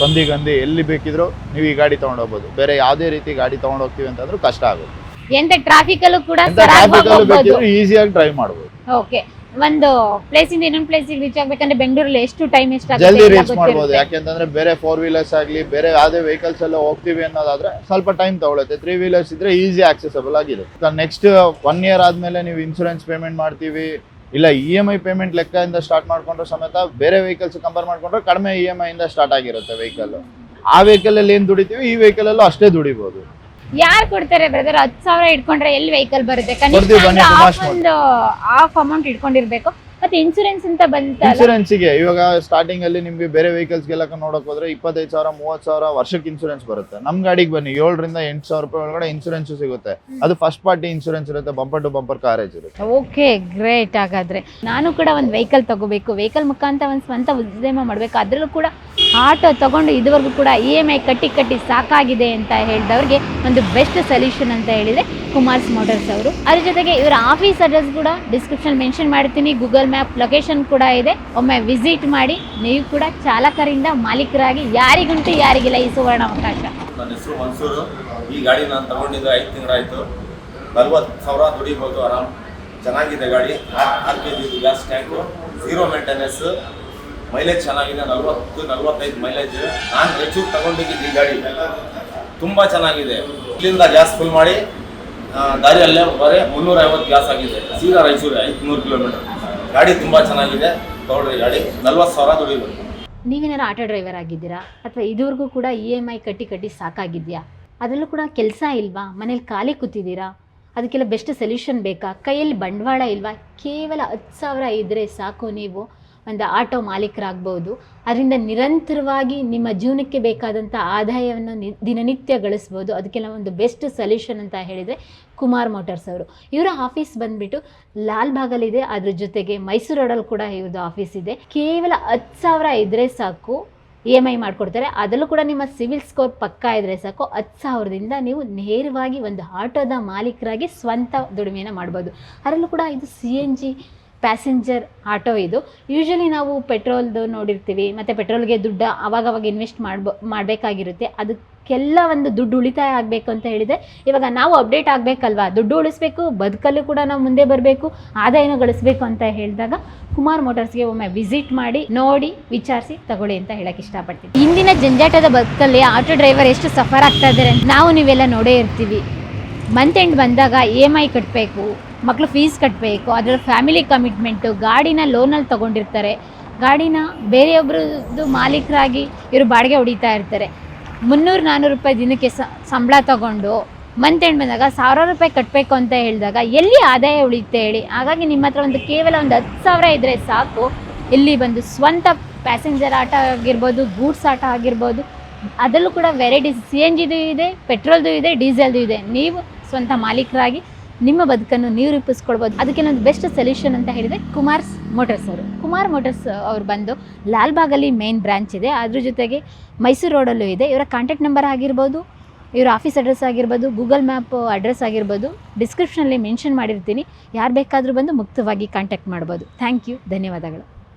ಸಂದಿಗಂದಿ ಎಲ್ಲಿ ಬೇಕಿದ್ರೂ ನೀವು ಈ ಗಾಡಿ ತೊಗೊಂಡೋಗ್ಬೋದು ಬೇರೆ ಯಾವುದೇ ರೀತಿ ಗಾಡಿ ತೊಗೊಂಡೋಗ್ತೀವಿ ಅಂತಂದ್ರೂ ಕಷ್ಟ ಆಗುತ್ತೆ. ಎಂತ ಟ್ರಾಫಿಕ್ ಅಲ್ಲೂ ಕೂಡ ಈಸಿಯಾಗಿ ಡ್ರೈವ್ ಮಾಡಬಹುದು ಓಕೆ ಒಂದು ಪ್ಲೇಸ್ ಇಂದ ಇನ್ನೊಂದು ಪ್ಲೇಸ್ ರೀಚ್ ಆಗ್ಬೇಕಂದ್ರೆ ಬೆಂಗಳೂರಲ್ಲಿ ಎಷ್ಟು ಟೈಮ್ ಎಷ್ಟಾಗುತ್ತೆ ಜಲ್ದಿ ರೀಚ್ ಮಾಡಬಹುದು. ಯಾಕೆಂತಂದ್ರೆ ಬೇರೆ ಫೋರ್ ವೀಲರ್ಸ್ ಆಗಲಿ ಬೇರೆ ಯಾವುದೇ ವೆಹಿಕಲ್ಸ್ ಎಲ್ಲ ಹೋಗ್ತೀವಿ ಅನ್ನೋದಾದ್ರೆ ಸ್ವಲ್ಪ ಟೈಮ್ ತಗೊಳುತ್ತೆ. ತ್ರೀ ವೀಲರ್ಸ್ ಇದ್ರೆ ಈಸಿ ಆಕ್ಸೆಸಬಲ್ ಆಗಿದೆ. ನೆಕ್ಸ್ಟ್ ಒನ್ ಇಯರ್ ಆದ್ಮೇಲೆ ನೀವು ಇನ್ಶೂರೆನ್ಸ್ ಪೇಮೆಂಟ್ ಮಾಡ್ತೀವಿ. ಇಲ್ಲ ಇ ಎಂ ಐ ಪೇಮೆಂಟ್ ಲೆಕ್ಕದಿಂದ ಸ್ಟಾರ್ಟ್ ಮಾಡ್ಕೊಂಡ್ರೆ ಸಮೇತ ಬೇರೆ ವೆಹಿಕಲ್ಸ್ ಕಂಪೇರ್ ಮಾಡ್ಕೊಂಡ್ರೆ ಕಡಿಮೆ ಇ ಎಂ ಐಯಿಂದ ಇಂದ ಸ್ಟಾರ್ಟ್ ಆಗಿರುತ್ತೆ ವೆಹಿಕಲ್ ಆ ವೆಹಿಕಲ್ ಅಲ್ಲಿ ಏನ್ ದುಡಿತೀವಿ? ಈ ವೆಹಿಕಲ್ ಅಲ್ಲೂ ಅಷ್ಟೇ ದುಡಿಬಹುದು ಯಾರು ಕೊಡ್ತಾರೆ ಬ್ರದರ್ ಹತ್ತು ಸಾವಿರ ಇಟ್ಕೊಂಡ್ರೆ ಎಲ್ಲಿ ವೆಹಿಕಲ್ ಬರುತ್ತೆ? ಕನಿಷ್ಠ ಕೊಡ್ತೀವಿ ಬನ್ನಿ, ಅಂದ್ರೆ ಸುಮಾರ್ half ಒಂದು ಹಾಫ್ ಅಮೌಂಟ್ ಇಟ್ಕೊಂಡಿರ್ಬೇಕು. ಮತ್ತೆ ಇನ್ಸೂರೆನ್ಸ್ ಅಂತ ಬಂತ ಇನ್ಸೂರೆನ್ಸ್ಗೆ ಇವಾಗ ಸ್ಟಾರ್ಟಿಂಗ್ ಅಲ್ಲಿ ನಿಮ್ಗೆ ಬೇರೆ ವೆಹಿಕಲ್ಸ್ ಗೆಲ್ಲ ನೋಡಕ್ ಹೋದ್ರೆ ಇಪ್ಪತ್ತೈದು ಸಾವಿರ ಮೂವತ್ತು ಸಾವಿರ ವರ್ಷಕ್ಕೆ ಇನ್ಸೂರೆನ್ಸ್ ಬರುತ್ತೆ. ನಮ್ ಗಾಡಿಗೆ ಬನ್ನಿ ಏಳರಿಂದ ಎಂಟು ಸಾವಿರ ರೂಪಾಯಿ ಒಳಗಡೆ ಇನ್ಸೂರೆನ್ಸ್ ಸಿಗುತ್ತೆ. ಅದು ಫಸ್ಟ್ ಪಾರ್ಟಿ ಇನ್ಸೂರೆನ್ಸ್ ಇರುತ್ತೆ ಬಂಪರ್ ಟು ಬಂಪರ್ ಕಾರೇಜ್ ಇರುತ್ತೆ. ಓಕೆ ಗ್ರೇಟ್ ಹಾಗಾದ್ರೆ. ನಾನು ಕೂಡ ಒಂದು ವೆಹಿಕಲ್ ತಗೋಬೇಕು. ವೆಹಿಕಲ್ ಮುಖಾಂತರ ಒಂದು ಸ್ವಂತ ಉದ್ಯಮ ಮಾಡಬೇಕು. ಅದ್ರಲ್ಲೂ ಕೂಡ ಆಟೋ ತಗೊಂಡು ಇದುವರೆಗೂ ಕೂಡ ಇ ಎಂ ಐ ಕಟ್ಟಿ ಕಟ್ಟಿ ಸಾಕಾಗಿದೆ ಅಂತ ಹೇಳಿದವ್ರಿಗೆ ಒಂದು ಬೆಸ್ಟ್ ಸೊಲ್ಯೂಷನ್ ಅಂತ ಹೇಳಿದರೆ ಕುಮಾರ್ಸ್ ಮೋಟರ್ಸ್ ಅವರು. ಅದ್ರ ಜೊತೆಗೆ ಇವರ ಆಫೀಸ್ ಅಡ್ರೆಸ್ ಕೂಡ ಡಿಸ್ಕ್ರಿಪ್ಷನ್ ಮೆನ್ಷನ್ ಮಾಡ್ತೀನಿ. ಗೂಗಲ್ ಮ್ಯಾಪ್ ಲೊಕೇಶನ್ ಕೂಡ ಇದೆ. ಒಮ್ಮೆ ವಿಸಿಟ್ ಮಾಡಿ, ನೀವು ಕೂಡ ಚಾಲಕರಿಂದ ಮಾಲೀಕರಾಗಿ ಯಾರಿಗುಂಟು ಯಾರಿಗಿಲ್ಲ ಈ ಸುವರ್ಣ ಅವಕಾಶ ನನ್ನ ಹೆಸರು ಮನ್ಸೂರು. ಈ ಗಾಡಿ ನಾನು ತಗೊಂಡಿದ್ದು ಐದು ತಿಂಗಳಾಯಿತು. ನಲ್ವತ್ತು ಸಾವಿರ ದುಡಿಬೋದು ಆರಾಮ್. ಚೆನ್ನಾಗಿದೆ ಗಾಡಿ. ಆರು K G gas tank. Zero maintenance mileage ಚೆನ್ನಾಗಿದೆ, ನಲ್ವತ್ತು, ನಲ್ವತ್ತೈದು ಮೈಲೇಜ್ ನಾನು ರಾಯಚೂರು ತಗೊಂಡಿದ್ದೀನಿ ಈ ಗಾಡಿ. ತುಂಬ ಚೆನ್ನಾಗಿದೆ. ಇಲ್ಲಿಂದ ಗ್ಯಾಸ್ ಫುಲ್ ಮಾಡಿ ದಾರಿಯಲ್ಲೇ ಬರೀ ಮುನ್ನೂರ ಐವತ್ತು ಗ್ಯಾಸ್ ಆಗಿದೆ. ಸೀದಾ ರಾಯಚೂರು, ಐದುನೂರು ಕಿಲೋಮೀಟರ್ ಗಾಡಿ ತುಂಬ ಚೆನ್ನಾಗಿದೆ. ತಗೊಳ್ರಿ ಗಾಡಿ, ನಲ್ವತ್ತು ಸಾವಿರ ದುಡಿಬೇಕು ನೀವೇನಾರು ಆಟೋ ಡ್ರೈವರ್ ಆಗಿದ್ದೀರಾ? ಅಥವಾ ಇದುವರೆಗೂ ಕೂಡ ಇ ಎಂ ಐ ಕಟ್ಟಿ ಕಟ್ಟಿ ಸಾಕಾಗಿದೆಯಾ? ಅದರಲ್ಲೂ ಕೂಡ ಕೆಲಸ ಇಲ್ವಾ? ಮನೇಲಿ ಖಾಲಿ ಕೂತಿದ್ದೀರಾ? ಅದಕ್ಕೆಲ್ಲ ಬೆಸ್ಟ್ ಸೊಲ್ಯೂಷನ್ ಬೇಕಾ? ಕೈಯಲ್ಲಿ ಬಂಡವಾಳ ಇಲ್ವಾ? ಕೇವಲ ಹತ್ತು ಸಾವಿರ ಇದ್ದರೆ ಸಾಕು ನೀವು. ಒಂದು ಆಟೋ ಮಾಲೀಕರಾಗ್ಬೋದು. ಅದರಿಂದ ನಿರಂತರವಾಗಿ ನಿಮ್ಮ ಜೀವನಕ್ಕೆ ಬೇಕಾದಂಥ ಆದಾಯವನ್ನು ನಿ, ದಿನನಿತ್ಯ ಗಳಿಸ್ಬೋದು. ಅದಕ್ಕೆಲ್ಲ ಒಂದು ಬೆಸ್ಟ್ ಸೊಲ್ಯೂಷನ್ ಅಂತ ಹೇಳಿದರೆ ಕುಮಾರ್ ಮೋಟರ್ಸ್ ಅವರು. ಇವರ ಆಫೀಸ್ ಬಂದುಬಿಟ್ಟು ಲಾಲ್ ಇದೆ ಅದ್ರ ಜೊತೆಗೆ ಮೈಸೂರು ರೋಡಲ್ಲಿ ಕೂಡ ಇವ್ರದ್ದು ಆಫೀಸ್ ಇದೆ. ಕೇವಲ ಹತ್ತು ಸಾವಿರ ಇದ್ದರೆ ಸಾಕು. ಇ ಎಂ ಐ ಮಾಡಿಕೊಡ್ತಾರೆ. ಅದರಲ್ಲೂ ಕೂಡ ನಿಮ್ಮ ಸಿವಿಲ್ ಸ್ಕೋರ್ ಪಕ್ಕಾ ಇದ್ದರೆ ಸಾಕು. ಹತ್ತು ಸಾವಿರದಿಂದ ನೀವು ನೇರವಾಗಿ ಒಂದು ಆಟೋದ ಮಾಲೀಕರಾಗಿ ಸ್ವಂತ ದುಡಿಮೆಯನ್ನು ಮಾಡ್ಬೋದು. ಅದರಲ್ಲೂ ಕೂಡ ಇದು C N G passenger auto ಇದು. ಯೂಶ್ವಲಿ ನಾವು ಪೆಟ್ರೋಲ್ದು ನೋಡಿರ್ತೀವಿ, ಮತ್ತು ಪೆಟ್ರೋಲ್ಗೆ ದುಡ್ಡು ಅವಾಗವಾಗ ಇನ್ವೆಸ್ಟ್ ಮಾಡ್ಬೋ, ಮಾಡಬೇಕಾಗಿರುತ್ತೆ. ಅದಕ್ಕೆಲ್ಲ ಒಂದು ದುಡ್ಡು ಉಳಿತಾಯ ಆಗಬೇಕು ಅಂತ ಹೇಳಿದರೆ, ಇವಾಗ ನಾವು ಅಪ್ಡೇಟ್ ಆಗಬೇಕಲ್ವಾ? ದುಡ್ಡು ಉಳಿಸ್ಬೇಕು, ಬದುಕಲ್ಲೂ ಕೂಡ ನಾವು ಮುಂದೆ ಬರಬೇಕು, ಆದಾಯನೂ ಗಳಿಸ್ಬೇಕು ಅಂತ ಹೇಳಿದಾಗ ಕುಮಾರ್ ಮೋಟರ್ಸ್ಗೆ ಒಮ್ಮೆ ವಿಸಿಟ್ ಮಾಡಿ, ನೋಡಿ, ವಿಚಾರಿಸಿ, ತಗೊಳ್ಳಿ ಅಂತ ಹೇಳಕ್ಕೆ ಇಷ್ಟಪಡ್ತೀನಿ. ಇಂದಿನ ಜಂಜಾಟದ ಬದುಕಲ್ಲಿ ಆಟೋ ಡ್ರೈವರ್ ಎಷ್ಟು ಸಫರ್ ಆಗ್ತಾ ಇದ್ದಾರೆ ನಾವು ನೀವೆಲ್ಲ ನೋಡೇ ಇರ್ತೀವಿ. ಮಂತ್ ಎಂಡ್ ಬಂದಾಗ ಇ ಎಂ ಐ ಕಟ್ಟಬೇಕು ಮಕ್ಕಳು ಫೀಸ್ ಕಟ್ಟಬೇಕು ಅದರ ಫ್ಯಾಮಿಲಿ ಕಮಿಟ್ಮೆಂಟು ಗಾಡಿನ ಲೋನಲ್ಲಿ ತೊಗೊಂಡಿರ್ತಾರೆ. ಗಾಡಿನ ಬೇರೆಯೊಬ್ಬರದ್ದು ಮಾಲೀಕರಾಗಿ ಇವರು ಬಾಡಿಗೆ ಹೊಡಿತಾ ಇರ್ತಾರೆ. ಮುನ್ನೂರು ನಾನ್ನೂರು ರೂಪಾಯಿ ದಿನಕ್ಕೆ ಸಂಬಳ ತಗೊಂಡು ಮಂತ್ ಎಂಡ್ ಬಂದಾಗ ಸಾವಿರಾರು ರೂಪಾಯಿ ಕಟ್ಟಬೇಕು ಅಂತ ಹೇಳಿದಾಗ ಎಲ್ಲಿ ಆದಾಯ ಉಳಿಯುತ್ತೆ ಹೇಳಿ? ಹಾಗಾಗಿ ನಿಮ್ಮ ಹತ್ರ ಒಂದು ಕೇವಲ ಒಂದು ಹತ್ತು ಸಾವಿರ ಇದ್ದರೆ ಸಾಕು. ಇಲ್ಲಿ ಬಂದು ಸ್ವಂತ ಪ್ಯಾಸೆಂಜರ್ ಆಟ ಆಗಿರ್ಬೋದು, ಗೂಡ್ಸ್ ಆಟ ಆಗಿರ್ಬೋದು, ಅದರಲ್ಲೂ ಕೂಡ ವೆರೈಟೀಸ್ ಸಿ ಎನ್ ಜಿದು ಇದೆ ಪೆಟ್ರೋಲ್ದು ಇದೆ ಡೀಸೆಲ್ದು ಇದೆ. ನೀವು ಸ್ವಂತ ಮಾಲೀಕರಾಗಿ ನಿಮ್ಮ ಬದುಕನ್ನು ನೀವು ರೂಪಿಸ್ಕೊಳ್ಬೋದು. ಅದಕ್ಕೆ ಒಂದು ಬೆಸ್ಟ್ ಸೊಲ್ಯೂಷನ್ ಅಂತ ಹೇಳಿದರೆ ಕುಮಾರ್ಸ್ ಮೋಟರ್ಸ್ ಅವರು. ಕುಮಾರ್ ಮೋಟರ್ಸ್ ಅವರು ಬಂದು ಲಾಲ್ಬಾಗಲ್ಲಿ ಮೇನ್ ಬ್ರಾಂಚ್ ಇದೆ. ಅದ್ರ ಜೊತೆಗೆ ಮೈಸೂರು ರೋಡಲ್ಲೂ ಇದೆ. ಇವರ ಕಾಂಟ್ಯಾಕ್ಟ್ ನಂಬರ್ ಆಗಿರ್ಬೋದು, ಇವರ ಆಫೀಸ್ ಅಡ್ರೆಸ್ ಆಗಿರ್ಬೋದು ಗೂಗಲ್ ಮ್ಯಾಪ್ ಅಡ್ರೆಸ್ ಆಗಿರ್ಬೋದು ಡಿಸ್ಕ್ರಿಪ್ಷನಲ್ಲಿ ಮೆನ್ಷನ್ ಮಾಡಿರ್ತೀನಿ. ಯಾರು ಬೇಕಾದರೂ ಬಂದು ಮುಕ್ತವಾಗಿ ಕಾಂಟ್ಯಾಕ್ಟ್ ಮಾಡ್ಬೋದು. ಥ್ಯಾಂಕ್ ಯು ಧನ್ಯವಾದಗಳು.